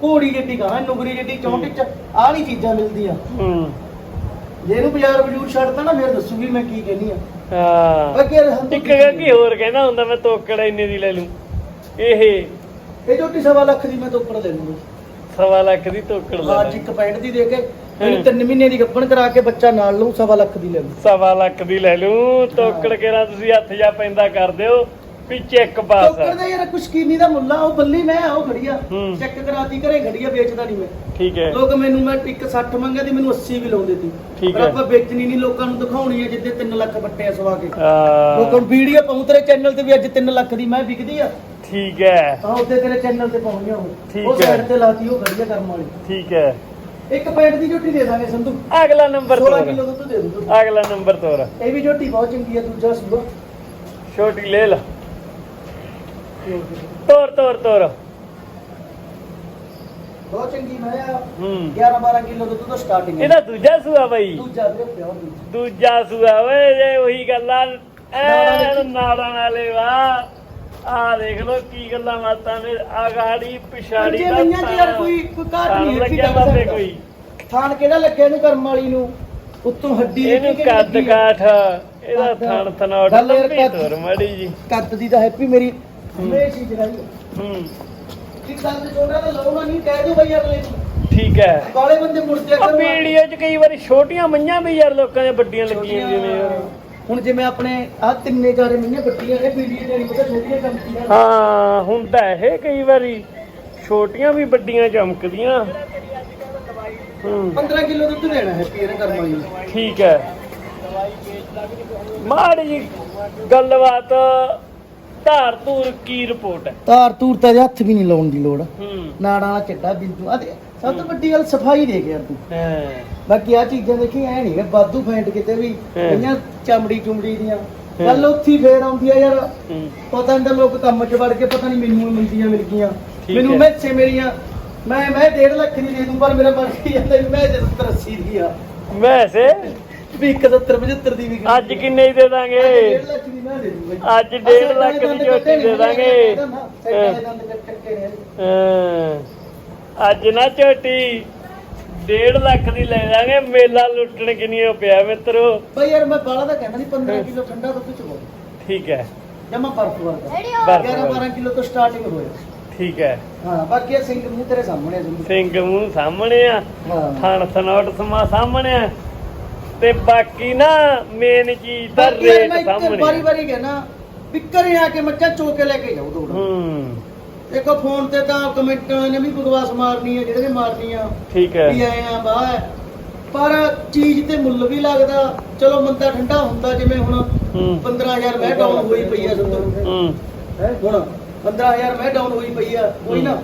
ਘੋੜੀ ਜਿੱਡੀ ਕਹਾਂ ਨੁਗਰੀ ਜਿੱਡੀ ਚੌਂਟੀ ਚ ਆਹ ਨਹੀਂ ਚੀਜ਼ਾਂ ਮਿਲਦੀਆਂ। ਹੂੰ। ਜੇ ਇਹਨੂੰ ਬਾਜ਼ਾਰ ਵਜੂਦ ਛੱਡਦਾ ਨਾ ਫਿਰ ਦੱਸੂ ਵੀ ਮੈਂ ਕੀ ਕਹਿਨੀ ਆ। ਹਾਂ। ਬਾਕੀ ਯਾਰ ਇੱਕ ਕੀ ਹੋਰ ਕਹਿੰਦਾ ਹੁੰਦਾ ਮੈਂ ਤੋਕੜ ਇੰਨੇ ਦੀ ਲੈ ਲੂੰ ਇਹ ਇਹ ਝੋਟੀ ਸਵਾ ਲੱਖ ਦੀ ਮੈਂ ਤੋਕੜ ਲੈ ਲੂੰਗਾ ਸਵਾ ਲੱਖ ਦੀ ਤੋਕੜ ਲੈ ਅੱਜ ਲੈ ਇੱਕ ਪੈਂਟ ਦੀ ਦੇ ਕੇ ਇਹਨੂੰ ਤਿੰਨ ਮਹੀਨੇ ਦੀ ਗੱਭਣ ਕਰਾ ਕੇ ਬੱਚਾ ਨਾਲ ਲਊ ਸਵਾ ਲੱਖ ਦੀ ਲੈ ਲਊ। ਸਵਾ ਲੱਖ ਦੀ ਲੈ ਲੂੰ ਤੋਕੜ ਕੇਰਾ ਤੁਸੀਂ ਹੱਥ ਜਾ ਪੈਂਦਾ ਕਰ ਦਿਓ ਵੀ ਚੈੱਕ ਪਾਸ ਤੋਕੜ ਦਾ ਯਾਰ ਕੁਛ ਕੀਨੀ ਦਾ ਮੁੱਲਾ ਉਹ ਬੱਲੀ ਮੈਂ ਆ, ਉਹ ਖੜੀ ਆ। ਹੂੰ। ਚੈੱਕ ਕਰਾਤੀ ਘਰੇ ਖੜੀ ਆ ਵੇਚਦਾ ਨਹੀਂ ਮੈਂ। ਠੀਕ ਹੈ। ਲੋਕ ਮੈਨੂੰ ਮੈਂ ਇੱਕ 60 ਮੰਗਿਆ ਤੇ ਮੈਨੂੰ 80 ਵੀ ਲਾਉਂਦੇ ਸੀ। ਠੀਕ ਪਰ ਹੈ। ਆਪਾਂ ਵੇਚਣੀ ਨਹੀਂ ਲੋਕਾਂ ਨੂੰ ਦਿਖਾਉਣੀ ਹੈ ਜਿੱਦੇ 3 ਲੱਖ ਬੱਟੇ ਆ ਸਵਾ ਕੇ। ਆ, ਲੋਕਾਂ ਨੂੰ ਵੀਡੀਓ ਪਾਉਂ ਤੇਰੇ ਚੈਨਲ ਤੇ ਵੀ ਅੱਜ 3 ਲੱਖ ਦੀ ਮੈਂ ਵਿਕਦੀ ਆ। ਠੀਕ ਹੈ। ਹਾਂ ਉੱਤੇ ਤੇਰੇ ਚੈਨਲ ਤੇ ਪਾਉਣੀਆਂ ਉਹ। ਠੀਕ ਉਹ ਹੈ। ਸਾਈਡ ਤੇ ਲਾਤੀ ਉਹ ਵਧੀਆ ਕਰਮ ਵਾਲੀ। ਠੀਕ ਹੈ। ਇੱਕ ਪੈਂਟ ਦੀ ਝੋਟੀ ਦੇ ਦਾਂਗੇ ਸੰਧੂ। ਅਗਲਾ ਨੰਬਰ 16 ਤੋਰ। ਕਿਲੋ ਦੁੱਧ ਦੇ ਦੂੰ ਅਗਲਾ ਨੰਬਰ ਤੋਰ। ਇਹ ਵੀ ਝੋਟੀ ਬਹੁਤ ਚੰਗੀ ਹੈ ਦੂਜਾ ਸੂਆ। ਛੋਟੀ ਲੈ ਲਾ। ਤੋਰ ਤੋਰ ਤੋਰ। ਬਹੁਤ ਚੰਗੀ ਮੈਂ ਆ ਹੂੰ। 11 12 ਕਿਲੋ ਦੁੱਧ ਤੋਂ ਸਟਾਰਟਿੰਗ ਇਹਦਾ ਦੂਜਾ ਸੂਆ ਬਾਈ। ਦੂਜਾ ਵੀਰੇ ਪਿਓਰ ਦੂਜਾ ਸੂਆ ਓਏ ਜੇ ਉਹੀ ਗੱਲਾਂ ਵਿੱਚ। ਨਾੜਾਂ ਵਾਲੇ ਵਾ ਆ ਦੇਖ ਲੋ ਕੀ ਗੱਲਾਂ ਬਾਤਾਂ ਨੇ ਆਗਾੜੀ ਪਿਛਾੜੀ ਜੇ ਚ ਯਾਰ ਕੋਈ ਕੋਈ ਘਾਟ ਨਹੀਂ ਲੱਗਿਆ ਰੱਖੀ ਬਾਬੇ ਕਰ ਕੋਈ। ਥਾਣ ਕਿਹੜਾ ਲੱਗਿਆ ਇਹਨੂੰ ਕਰਮ ਵਾਲੀ ਨੂੰ? ਉੱਤੋਂ ਹੱਡੀ ਇਹਨੂੰ ਕੱਦ? ਕਾਠ ਇਹਦਾ। ਥਣ ਯਾਰ ਲੰਬੀ। ਤੋਰ ਮੜੀ ਜੀ। ਕੱਦ ਦੀ ਤਾਂ ਹੈਪੀ ਮੇਰੀ ਹਮੇਸ਼ਾ ਹੀ ਜਗਾਈ ਹੂੰ। ਕਿ ਕੱਦ ਛੋਟਾ ਤਾਂ ਲਾਉਣਾ ਨਹੀਂ ਕਹਿ ਦਿਓ ਬਈ ਅਗਲੇ ਨੂੰ। ਠੀਕ ਹੈ। ਬਾਲੇ ਬੰਦੇ ਮੁੜਦੇ ਉਹ ਵੀਡੀਓ 'ਚ ਕਈ ਵਾਰੀ ਛੋਟੀਆਂ ਮਈਆਂ ਵੀ ਯਾਰ ਲੋਕਾਂ ਦੇ ਵੱਡੀਆਂ ਲੱਗੀਆਂ ਨੇ ਯਾਰ ਹੁਣ ਜਿਵੇਂ ਆਪਣੇ ਆ ਤਿੰਨੇ ਚਾਰੇ ਮਹੀਨੇ ਬੱਟੀਆਂ ਨੇ ਵੀਡੀਓ ਜਿਹੜੀ ਪਤਾ ਛੋਟੀਆਂ ਚਮਕੀਆਂ ਹਾਂ ਹੁੰਦਾ ਇਹ ਕਈ ਵਾਰੀ ਛੋਟੀਆਂ ਵੀ ਵੱਡੀਆਂ ਚਮਕਦੀਆਂ। ਹੂੰ। 15 ਕਿਲੋ ਦੁੱਧ ਦੇਣਾ ਹੈ ਪੀਰ ਕਰਮ ਨੂੰ। ਠੀਕ ਹੈ। ਮਾੜੀ ਜੀ ਗੱਲਬਾਤ ਧਾਰ ਧੂਰ ਕੀ ਰਿਪੋਰਟ ਹੈ? ਤਾਰ ਤੂਰ ਤਾਂ ਹੱਥ ਵੀ ਨਹੀਂ ਲਾਉਣ ਦੀ ਲੋੜ। ਹੂੰ। ਨਾੜਾਂ ਵਾਲਾ ਚੱਡਾ ਬਿੰਦੂ ਆ ਤੇ ਸਭ ਤੋਂ ਵੱਡੀ ਗੱਲ ਸਫ਼ਾਈ ਦੇਖ ਯਾਰ ਤੂੰ ਹਾਂ। ਬਾਕੀ ਆ ਚੀਜ਼ਾਂ ਦੇਖੀ ਐ ਨਹੀਂ ਬਾਦੂ ਫੈਂਟ ਕਿਤੇ ਵੀ। ਕਈਆਂ ਚਮੜੀ ਚੁਮੜੀ ਦੀਆਂ। ਗੱਲ ਉੱਥੇ ਫੇਰ ਆਉਂਦੀ ਆ ਯਾਰ ਪਤਾ ਨਹੀਂ ਲੋਕ ਕੰਮ 'ਚ ਵੜ ਕੇ ਪਤਾ ਨਹੀਂ ਮੈਨੂੰ ਮਿਲਦੀਆਂ ਮਿਲ ਗਈਆਂ। ਮੈਨੂੰ। ਮੈਸੇ ਮੇਰੀਆਂ। ਮੈਂ ਮੈਂ 1.5 ਲੱਖ ਦੀ ਦੇ ਦੂੰ ਪਰ ਮੇਰਾ ਬਣ ਕੇ ਜਾਂਦਾ ਵੀ ਮੈਂ 70 80 ਦੀ ਆ। ਵੈਸੇ? ਵੀ 71 75 ਦੀ ਵੀ ਅੱਜ ਕਿੰਨੇ ਹੀ ਦੇ ਦਾਂਗੇ? 1.5 ਲੱਖ ਦੀ ਮੈਂ ਦੇ ਦੂੰ ਅੱਜ 1.5 ਲੱਖ ਦੀ ਦਾਂਗੇ। ਹਾਂ। ਅੱਜ ਨਾ ਝੋਟੀ 1.5 ਲੱਖ ਦੀ ਲੈ ਦਾਂਗੇ ਮੇਲਾ ਲੁੱਟਣ ਕਿੰਨੀਓ ਪਿਆ ਮਿੱਤਰੋ। ਬਈ ਯਾਰ ਮੈਂ ਬਾਲਾ ਦਾ ਕਹਿੰਦਾ ਨਹੀਂ 15 ਕਿਲੋ ਠੰਡਾ ਦੁੱਧ ਚੁਗੋ ਠੀਕ ਹੈ। ਜਮਾ ਬਰਫ ਵਰਗਾ ਬਰਫ 11 12 ਕਿਲੋ ਤੋਂ ਸਟਾਰਟਿੰਗ ਹੋਇਆ। ਠੀਕ ਹੈ। ਹਾਂ ਬਾਕੀ ਇਹ ਸਿੰਘ ਮੂੰਹ ਤੇਰੇ ਸਾਹਮਣੇ ਆ ਸਿੰਘ ਮੂੰਹ ਸਾਹਮਣੇ ਆ। ਹਾਂ। ਥਣ ਥਨੋਟ ਸਮਾ ਸਾਹਮਣੇ ਆ। ਤੇ ਬਾਕੀ ਨਾ ਮੇਨ ਚੀਜ਼ ਮੈਂ ਰੇਟ ਸਾਹਮਣੇ ਆ। ਵਾਰੀ ਕਹਿਣਾ ਵੀ ਘਰੇ ਆ ਕੇ ਮੱਝਾਂ ਚੋ ਕੇ ਲੈ ਕੇ ਜਾਓ ਦੌੜ ਹੂੰ। ਦੇਖੋ ਫੋਨ ਤੇ ਤਾਂ ਕਮੈਂਟ ਨੇ ਵੀ ਬਕਵਾਸ ਮਾਰਨੀ ਹੈ ਜਿਹੜੇ ਵੀ ਮਾਰਨੀ ਆ ਠੀਕ ਹੈ। ਵੀ ਆਏ ਆ ਬਾਹ ਹੈ। ਪਰ ਚੀਜ਼ ਤੇ ਮੁੱਲ ਵੀ ਲੱਗਦਾ। ਚਲੋ ਮੰਦਾ ਠੰਡਾ ਹੁੰਦਾ ਜਿਵੇਂ ਹੁਣ ਹੂੰ। 15000 ਮੈਂ ਡਾਊਨ ਹੋਈ ਪਈ ਆ ਸੁੰਦਰ ਹੂੰ। ਹੁਣ 15000 ਮੈਂ ਡਾਊਨ ਹੋਈ ਪਈ ਆ। ਕੋਈ ਨਾ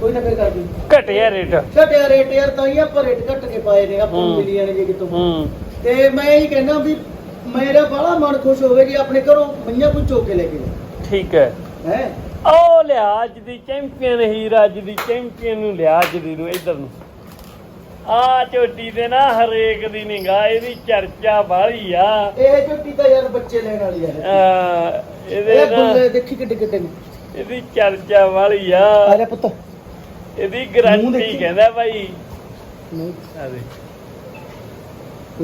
ਕੋਈ ਨਾ ਫਿਰ ਕਰ ਦੀ ਘਟਿਆ ਰੇਟ ਘਟਿਆ ਰੇਟ ਯਾਰ ਤਾਂ ਹੀ ਆਪਾਂ ਰੇਟ ਘੱਟ ਕੇ ਪਾਏ ਨੇ ਆਪਾਂ ਨੂੰ ਹੂੰ। ਮਿਲੀਆਂ ਨੇ ਜੇ ਕਿਤੋਂ। ਹੂੰ। ਤੇ ਮੈਂ ਇਹੀ ਕਹਿਣਾ ਵੀ ਮੇਰਾ ਬੜਾ ਮਨ ਖੁਸ਼ ਹੋਵੇ ਕਿ ਆਪਣੇ ਘਰੋਂ ਮਈਆਂ ਕੋਈ ਚੋਕ ਲੈ ਕੇ ਠੀਕ ਹੈ। ਹੈ? ਉਹ ਲਿਆ ਅੱਜ ਦੀ ਚੈਂਪੀਅਨ ਹੀਰ ਅੱਜ ਦੀ ਚੈਂਪੀਅਨ ਨੂੰ ਲਿਆ ਅੱਜ ਦੀ ਨੂੰ ਇੱਧਰ ਨੂੰ। ਆ ਝੋਟੀ ਦੇ ਨਾ ਹਰੇਕ ਦੀ ਨਿਗਾਹ ਇਹਦੀ ਚਰਚਾ ਬਾਹਲੀ ਆ। ਇਹ ਝੋਟੀ ਤਾਂ ਯਾਰ ਬੱਚੇ ਲੈਣ ਵਾਲੀ ਆ। ਆ, ਇਹਦੇ ਇਹ ਨਾ ਦੇਖੀ ਕਿੱਡੇ ਕਿੱਡੇ ਨੇ। ਇਹਦੀ ਚਰਚਾ ਵਾਲੀ ਆ। ਆ ਪੁੱਤ। ਇਹਦੀ ਮੂੰਹ ਗਰੰਟੀ ਦੇਖੀ। ਕਹਿੰਦਾ ਭਾਈ ਨਹੀਂ ਆ ਦੇ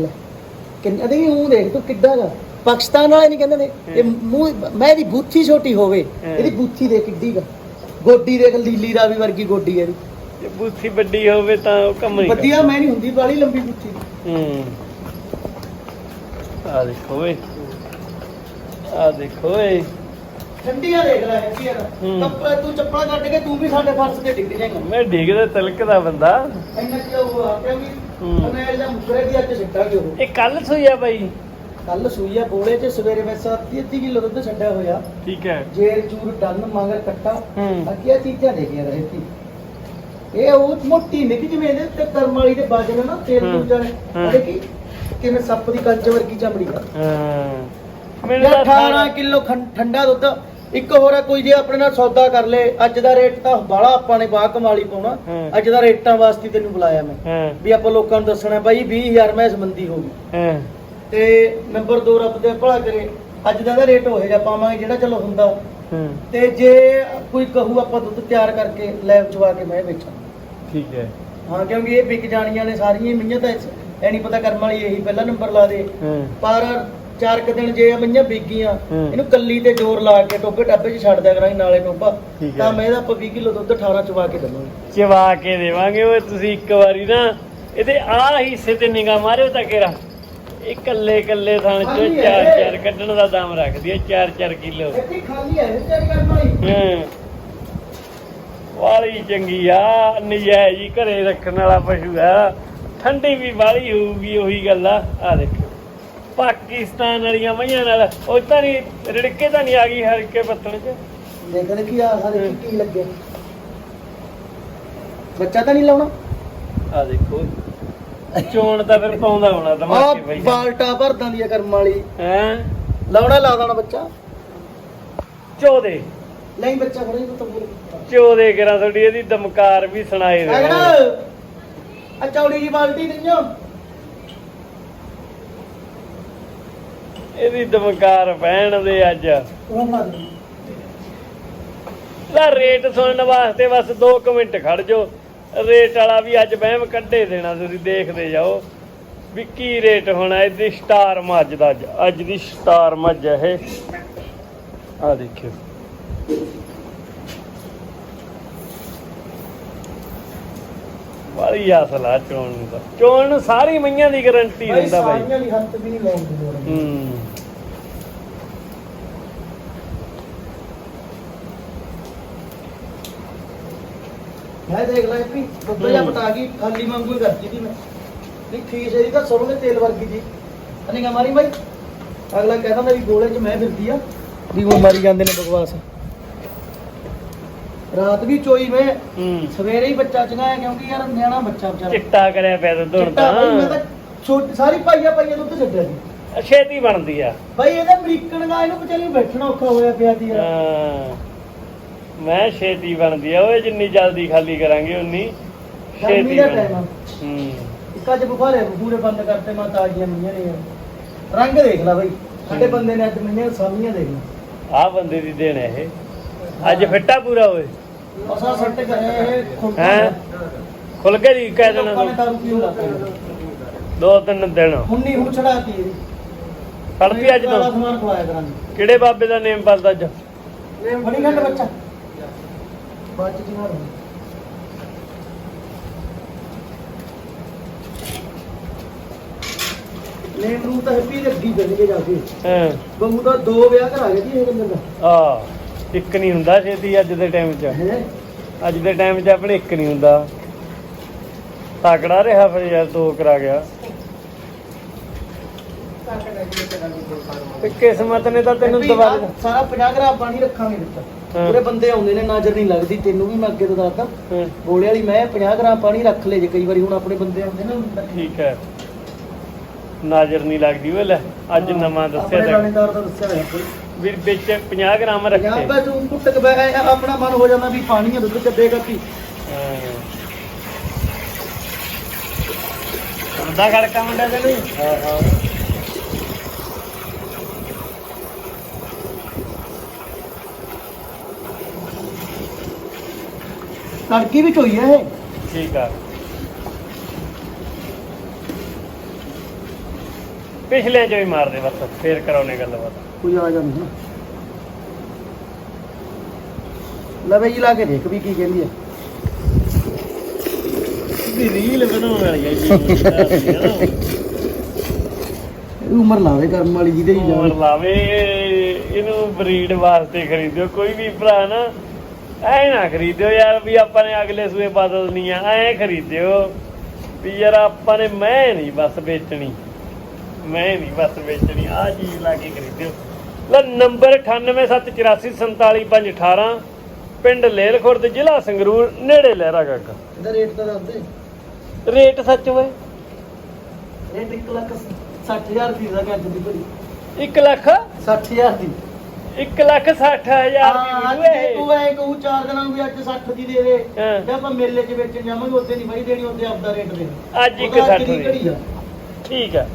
ਲੈ। ਕਿੰਨਾ ਦੇ ਮੂੰਹ ਦੇਖ ਤੂੰ ਕਿੱਡਾ ਗਾ? ਪਾਕਿਸਤਾਨ ਵਾਲੇ ਨਹੀਂ ਕਹਿੰਦੇ ਨੇ ਇਹ ਮੂੰਹ ਮੈਂ ਇਹਦੀ ਬੂਥੀ ਛੋਟੀ ਹੋਵੇ। ਇਹਦੀ ਬੂਥੀ ਦੇ ਕਿੱਡੀ ਗਾ ਗੋਡੀ ਦੇਖ ਲੀਲੀ ਰਾਵੀ ਵਰਗੀ ਗੋਡੀ ਹੈ ਇਹਦੀ। ਜੇ ਬੂਥੀ ਵੱਡੀ ਹੋਵੇ ਤਾਂ ਉਹ ਕੰਮ ਨਹੀਂ ਵਧੀਆ ਮੈਂ ਨਹੀਂ ਹੁੰਦੀ ਬਾਲੀ ਲੰਬੀ ਬੂਥੀ। ਹੂੰ। ਆ ਦੇਖੋ ਓਏ। ਆ ਦੇਖੋ ਓਏ। ਠੰਡੀਆਂ ਦੇਖ ਲੈ। ਕੱਪੜਾ ਤੂੰ ਚੱਪਲਾਂ ਕੱਢ ਕੇ ਤੂੰ ਵੀ ਸਾਡੇ ਫਰਸ਼ ਤੇ ਡਿੱਗ ਜਾਏਗਾ। ਮੈਂ ਡਿੱਗਦਾ ਤਿਲਕਦਾ ਬੰਦਾ। ਇੰਨਾ ਕਿ ਉਹ ਆ ਕਿਉਂਕਿ। ਉਹਨੇ ਜਾਂ ਮੁਕਰੇ ਦੀ ਅੱਜ ਸਿੱਟਾਂਗੇ ਉਹ। ਇਹ ਕੱਲ ਬਾਈ। ਕੱਲ ਸੂਈ ਆ ਬੋਲੇ ਚ ਸਵੇਰੇ ਮੈਂ 7 ਅੱਧੀ ਕਿਲੋ ਦੁੱਧ ਛੱਡਿਆ ਹੋਇਆ। ਠੀਕ ਹੈ। ਜੇਰ ਚੂਰ ਡੰਨ ਮਗਰ ਕੱਟਾ। ਹੂੰ। ਬਾਕੀ ਆ ਚੀਜ਼ਾਂ ਦੇਖੀਆਂ ਰਹੇ ਸੀ ਇਹ ਉਹ ਮੋਟੀ ਨਿੱਕੀ ਜਿਵੇਂ ਇਹਦੇ ਤੇ ਕਰਮ ਵਾਲੀ ਦੇ ਬਾਜਣ ਨਾ ਤੇਲ ਜਾਣੇ ਹੂੰ। ਦੇਖੀ ਕਿਵੇਂ ਸੱਪ ਦੀ ਕੰਚ ਵਰਗੀ ਚਮੜੀ ਆ। ਹਾਂ। ਮੈਨੂੰ ਯਾਰ ਤਾਂ 18 ਕਿਲੋ ਠੰਡਾ ਦੁੱਧ ਇੱਕ ਹੋਰ ਆ ਕੋਈ ਜੇ ਆਪਣੇ ਨਾਲ ਸੌਦਾ ਕਰ ਲੇ ਅੱਜ ਦਾ ਰੇਟ ਤਾਂ ਬਾਹਲਾ ਆਪਾਂ ਨੇ ਬਾਹ ਕਮਾਲੀ ਪਾਉਣਾ। ਅੱਜ ਦਾ ਰੇਟਾਂ ਵਾਸਤੇ ਤੈਨੂੰ ਬੁਲਾਇਆ ਮੈਂ। ਵੀ ਆਪਾਂ ਲੋਕਾਂ ਨੂੰ ਦੱਸਣਾ ਬਾਈ 20000 ਮੈਂ ਸੰਬੰਧੀ ਹੋ ਗਈ। ਹਾਂ। ਤੇ ਨੰਬਰ 2 ਰੱਬ ਦੇ ਭਲਾ ਕਰੇ। ਅੱਜ ਦਾ ਦਾ ਰੇਟ ਹੋਏ ਜਾ ਪਾਵਾਂਗੇ ਜਿਹੜਾ ਚਲੋ ਹੁੰਦਾ। ਹਾਂ। ਤੇ ਜੇ ਕੋਈ ਕਹੂ ਆਪਾਂ ਦੁੱਧ ਤਿਆਰ ਕਰਕੇ ਲੈਬ ਚਵਾ ਕੇ ਮੈਂ ਵੇਚਾਂ। ਠੀਕ ਹੈ। ਹਾਂ ਕਿਉਂਕਿ ਇਹ ਵਿਕ ਜਾਣੀਆਂ ਨੇ ਸਾਰੀਆਂ ਹੀ ਮਈਆਂ ਤਾਂ ਐ ਨਹੀਂ ਪਤਾ ਕਰਮ ਵਾਲੀ ਇਹੀ ਪਹਿਲਾ ਨੰਬਰ ਲਾ ਦੇ। ਹਾਂ। ਪਰ ਚਾਰ ਕੁ ਦਿਨ ਜੇ ਇਹ ਮਈਆਂ ਵਿਕ ਗਈਆਂ ਹੂੰ। ਇਹਨੂੰ ਕੱਲੀ ਤੇ ਜ਼ੋਰ ਲਾ ਕੇ ਟੋਬੇ ਟੱਬੇ 'ਚ ਛੱਡ ਦਿਆ ਕਰਾਂਗੇ ਨਾਲੇ ਟੋਬਾ ਠੀਕ ਹੈ। ਤਾਂ ਮੈਂ ਇਹਦਾ ਆਪਾਂ 20 ਕਿਲੋ ਦੁੱਧ 18 ਚਵਾ ਕੇ ਦਵਾਂਗੇ। ਚਵਾ ਕੇ ਦੇਵਾਂਗੇ ਓਏ ਤੁਸੀਂ ਇੱਕ ਵਾਰੀ ਨਾ ਇਹਦੇ ਆ ਹਿੱਸੇ ਤੇ ਨਿਗਾਹ ਮਾਰਿਓ ਤਾਂ ਕਿਰਾ ਇਹ ਕੱਲੇ ਕੱਲੇ ਥਣ ਚ। ਚਾਰ ਚਾਰ ਕੱਢਣ ਦਾ ਦਮ ਰੱਖਦੀ ਹੈ 4-4 ਕਿਲੋ। ਇੱਥੇ ਖਾਲੀ ਹੈ ਚਾਰ ਕਰਮ ਵਾਲੀ ਹਾਂ। ਵਾਲੀ ਚੰਗੀ ਆ ਨਜਾਇਜ਼ ਹੀ ਘਰੇ ਰੱਖਣ ਵਾਲਾ ਪਸ਼ੂ ਆ। ਠੰਡੀ ਵੀ ਵਾਲੀ ਹੋਊਗੀ ਉਹੀ ਗੱਲ ਆ। ਆ ਦੇਖੋ ਪਾਕਿਸਤਾਨ ਵਾਲੀਆਂ ਮਈਆਂ ਨਾਲ ਉਹ ਤਾਂ ਨਹੀਂ ਰਿੜਕੇ ਤਾਂ ਨਹੀਂ ਆ ਗਈ ਹਲਕੇ ਪੱਤਣ ਚ। ਦੇਖ ਲੈ ਕੀ ਆ ਸਾਰੇ ਕੀ ਲੱਗਿਆ ਬੱਚਾ ਤਾਂ ਨਹੀਂ ਲਾਉਣਾ? ਆ ਦੇਖੋ ਚੋਣ ਤਾਂ ਫਿਰ ਪਾਉਂਦਾ ਹੋਣਾ ਆ ਦਿਮਾਗ ਬਈ। ਬਾਲਟਾ ਭਰਦਾਂ ਦੀ ਆ ਕਰਮ ਵਾਲੀ। ਹੈ? ਲਾਉਣਾ ਲਾ ਦੇਣਾ ਬੱਚਾ। ਚੋਦੇ। ਨਹੀਂ ਬੱਚਾ ਖੜਾ ਹੀ ਤਾਂ ਬੋਲ ਚੋਦੇ ਕਰਾਂ ਤੁਹਾਡੀ ਇਹਦੀ ਦਮਕਾਰ ਵੀ ਸੁਣਾਏ ਦੇ ਆ ਚੌੜੀ ਜੀ ਬਾਲਟੀ ਨਹੀਂ ਇਹਦੀ ਦਮਕਾਰ ਪੈਣ ਦੇ ਅੱਜ। ਉਹ ਮਾਰ ਦੇ। ਰੇਟ ਸੁਣਨ ਵਾਸਤੇ ਬਸ 2 ਮਿੰਟ ਖੜ ਜਾਓ। ਰੇਟ ਵਾਲਾ ਵੀ ਅੱਜ ਵਹਿਮ ਕੱਢੇ ਦੇਣਾ ਤੁਸੀਂ ਦੇਖਦੇ ਜਾਓ। ਵੀ ਕੀ ਰੇਟ ਹੋਣਾ ਇਹਦੀ ਸਟਾਰ ਮੱਝ ਦਾ ਅੱਜ ਅੱਜ ਦੀ ਸਟਾਰ ਮੱਝ ਹੈ ਇਹ। ਆ ਦੇਖਿਓ। ਵਾਲੀ ਅਸਲਾ ਚੋਣ ਨੂੰ ਤਾਂ। ਚੋਣ ਨੂੰ ਸਾਰੀ ਮਈਆਂ ਦੀ ਗਾਰੰਟੀ ਦਿੰਦਾ ਬਾਈ। ਸਾਰੀਆਂ ਦੀ ਹੱਥ ਵੀ ਨਹੀਂ ਲਾਉਣ ਦੀ ਲੋੜ। ਹੂੰ। ਮੈਂ ਦੇਖ ਲੈ ਵੀ ਦੁੱਧ ਜਾਂ ਹੂੰ। ਪਟਾ ਗਈ ਖਾਲੀ ਵਾਂਗੂ ਹੀ ਕਰਦੀ ਸੀ ਮੈਂ। ਨਹੀਂ ਫੀਸ ਇਹਦੀ ਤਾਂ ਸਰੋਂ ਦੇ ਤੇਲ ਵਰਗੀ ਜੀ ਅਨੇ ਕਾ ਮਾਰੀ ਬਾਈ। ਅਗਲਾ ਕਹਿੰਦਾ ਮੈਂ ਵੀ ਗੋਲੇ 'ਚ ਮੈਂ ਫਿਰਦੀ ਆ। ਵੀ ਉਹ ਮਾਰੀ ਜਾਂਦੇ ਨੇ ਬਕਵਾਸ। ਰਾਤ ਵੀ ਚੋਈ ਮੈਂ। ਹੂੰ। ਸਵੇਰੇ ਹੀ ਬੱਚਾ ਚੰਗਾਇਆ ਕਿਉਂਕਿ ਯਾਰ ਨਿਆਣਾ ਬੱਚਾ ਵਿਚਾਰਾ। ਚਿੱਟਾ ਕਰਿਆ ਪਿਆ ਦੁੱਧ ਹੁਣ ਚਿੱਟਾ ਬਾਈ ਮੈਂ ਤਾਂ ਤਾਂ ਛੋਟੀ ਸਾਰੀ ਪਾਈਆ ਪਾਈਆ ਦੁੱਧ ਛੱਡਿਆ ਸੀ। ਛੇਤੀ ਬਣਦੀ ਆ। ਬਾਈ ਇਹਦਾ ਅਮਰੀਕਨ ਗਾਇ ਨੂੰ ਵਿਚਾਰੀ ਨੂੰ ਬੈਠਣਾ ਔਖਾ ਹੋਇਆ ਪਿਆ ਸੀ ਯਾਰ। ਹਾਂ। ਮੈਂ ਛੇਤੀ ਬਣਦੀ ਆ ਓਏ ਜਿੰਨੀ ਜਲਦੀ ਖਾਲੀ ਕਰਾਂਗੇ ਉਨੀ ਗਰਮੀ ਛੇਤੀ ਦਾ ਬਣ ਟਾਈਮ ਆ। ਹੂੰ। ਇੱਕ ਅੱਜ ਬੁਖਾਰੇ ਪੂਰੇ ਬੰਦ ਕਰਤੇ ਮੈਂ ਤਾਜ਼ੀਆਂ ਮੀਆਂ ਨੇ। ਯਾਰ ਰੰਗ ਦੇਖ ਲੈ ਬਾਈ ਸਾਡੇ ਬੰਦੇ ਨੇ ਅੱਜ ਮੀਆਂ ਸਾਮੀਆਂ ਦੇਖ ਲੈ ਆ ਬੰਦੇ ਦੀ ਦੇਣ ਹੈ ਇਹ। ਅੱਜ ਫਿੱਟਾ ਪੂਰਾ ਹੋਏ ਅਸਾਂ ਸੱਟ ਗਏ ਇਹ ਹੈਂ? ਖੁੱਲ ਕੇ ਜੀ ਕਹਿ ਦੇਣਾ ਲੋਕਾਂ ਨੇ ਤੂੰ। ਦਾਰੂ ਪੀਣ ਲੱਗ ਪਏ। ਦੋ ਤਿੰਨ ਦਿਨ। ਹੁਣ ਨਹੀਂ ਹੁਣ ਛੜਾਤੀ ਇਹਦੀ ਫੜਦੀ ਅੱਜ ਤੋਂ। ਸਮਾਨ ਖਵਾਇਆ ਕਰਾਂਗੇ। ਕਿਹੜੇ ਬਾਬੇ ਦਾ ਨੇਮ ਬਲਦਾ ਅੱਜ? ਫੜੀ ਘੰਟ ਬੱਚਾ। ਬਾਅਦ ਚ ਜਿਹਾ ਨੇਮ ਨੂੰ ਤਾਂ ਹੈਪੀ ਦੇ ਅੱਗੀ ਬਣ ਜਾ ਕੇ। ਹਾਂ। ਬੰਗੂ ਦਾ ਦੋ ਵਿਆਹ ਕਰਾ ਗਿਆ ਜੀ ਇਹ ਬੰਦੇ ਦਾ। ਆ ਇੱਕ ਨਹੀਂ ਹੁੰਦਾ ਛੇਤੀ ਅੱਜ ਦੇ ਟਾਈਮ 'ਚ। ਹੈ? ਅੱਜ ਦੇ ਟਾਈਮ 'ਚ ਆਪਣੇ ਇੱਕ ਨਹੀਂ ਹੁੰਦਾ। ਤਕੜਾ ਰਿਹਾ ਫਿਰ ਯਾਰ ਦੋ ਕਰਾ ਗਿਆ। ਤੇ ਕਿਸਮਤ ਨੇ ਤਾਂ ਤੈਨੂੰ ਦੁਬਾਰਾ ਸਾਰਾ 50 ਗ੍ਰਾਮ ਪਾਣੀ ਰੱਖਾਂਗੇ ਵਿੱਚ ਪੂਰੇ ਬੰਦੇ ਆਉਂਦੇ ਨੇ ਨਜ਼ਰ ਨਹੀਂ ਲੱਗਦੀ ਤੈਨੂੰ ਵੀ ਮੈਂ ਅੱਗੇ ਤੋਂ ਦੱਸਦਾ। ਹਾਂ, ਗੋਲੇ ਵਾਲੀ ਮੈਂ 50 ਗ੍ਰਾਮ ਪਾਣੀ ਰੱਖ ਲੇ ਜੇ ਕਈ ਵਾਰੀ ਹੁਣ ਆਪਣੇ ਬੰਦੇ ਆਉਂਦੇ ਨਾ। ਠੀਕ ਹੈ। ਨਜ਼ਰ ਨਹੀਂ ਲੱਗਦੀ ਓਏ ਲੈ ਅੱਜ ਨਵਾਂ ਦੱਸਿਆ ਆਪਣੇ ਤਾਂ। ਲਾਣੇਦਾਰ ਦਾ ਦੱਸਿਆ ਹੋਇਆ ਕੋਈ। ਵੀ ਵਿੱਚ 50 ਗ੍ਰਾਮ ਰੱਖੇ। ਬਸ ਉਹ ਕੁੱਟ ਕੇ ਬੈ ਆਪਣਾ ਮਨ ਹੋ ਜਾਂਦਾ ਵੀ ਪਾਣੀ ਹੈ ਦੁੱਧ ਚੱਬੇ ਕੱਪੀ ਹਾਂ। ਅੰਦਾ ਖੜਕਾ ਮੁੰਡਾ ਤੇ ਨਹੀਂ ਹਾਂ ਹਾਂ। ਤੜਕੀ ਵੀ ਚੋਈ ਹੈ ਇਹ। ਠੀਕ ਆ। ਪਿਛਲੇ ਚੋਂ ਹੀ ਮਾਰ ਦੇ ਬਸ ਫੇਰ ਕਰਾਉਣੇ ਗੱਲਬਾਤ। ਕੋਈ ਆ ਜਾਂਦੀ ਨਾ ਲਵੇ ਜੀ ਲਾ ਕੇ ਦੇਖ ਵੀ ਕੀ ਕਹਿੰਦੀ ਹੈ। ਦੀ ਰੀਲ ਬਣਾਉਣ ਵਾਲੀ ਹੈ ਜੀ। ਇਹ ਉਮਰ ਲਾਵੇ ਕਰਮ ਵਾਲੀ ਜਿਹਦੇ ਹੀ ਉਮਰ ਜਾਵੇ। ਲਾਵੇ ਇਹਨੂੰ ਬਰੀਡ ਵਾਸਤੇ ਖਰੀਦਿਓ। ਕੋਈ ਵੀ ਭਰਾ ਨਾ ਐ ਨਾ ਖਰੀਦਿਓ ਯਾਰ ਵੀ ਆਪਾਂ ਨੇ ਅਗਲੇ ਸੂਏ ਬਦਲਣੀ ਆ ਐ ਖਰੀਦਿਓ ਵੀ ਯਾਰ ਆਪਾਂ ਨੇ ਮੈਂ ਨਹੀਂ ਬਸ ਵੇਚਣੀ। ਮੈਂ ਨਹੀਂ ਬਸ ਵੇਚਣੀ ਆ ਚੀਜ਼ ਲਾ ਕੇ ਖਰੀਦਿਓ। ਲੈ ਨੰਬਰ 9874847518 ਪਿੰਡ ਲੇਲ ਖੁਰਦ ਜ਼ਿਲ੍ਹਾ ਸੰਗਰੂਰ ਨੇੜੇ ਲਹਿਰਾ ਗਾਗਾ। ਇਹਦਾ ਰੇਟ ਤਾਂ ਦੱਸ ਦੇ। ਰੇਟ ਸੱਚ ਓਏ। ਰੇਟ 1 ਲੱਖ 60000 ਦੀ ਦਾ ਦੀ ਬੜੀ 1 ਲੱਖ 60000 ਦੀ। 1 ਲੱਖ 60000 ਹਾਂ ਦੀ ਅੱਜ ਵੀਡੀਓ ਜੇ ਇਹ। ਤੂੰ ਐ ਕਹੂ ਚਾਰ ਦਿਨਾਂ ਨੂੰ ਵੀ ਅੱਜ 60 ਦੀ ਦੇ ਦੇ। ਹਾਂ। ਆਪਾਂ ਮੇਲੇ 'ਚ ਵੇਚਣ ਜਾਵਾਂਗੇ ਉੱਥੇ ਨਹੀਂ ਬਾਈ ਦੇਣੀ ਉੱਥੇ ਆਪਦਾ ਰੇਟ ਦੇ ਅੱਜ ਇੱਕ ਉਹਦਾ 60 ਦੀ ਘੜੀ ਦੀ ਆ। ਠੀਕ ਹੈ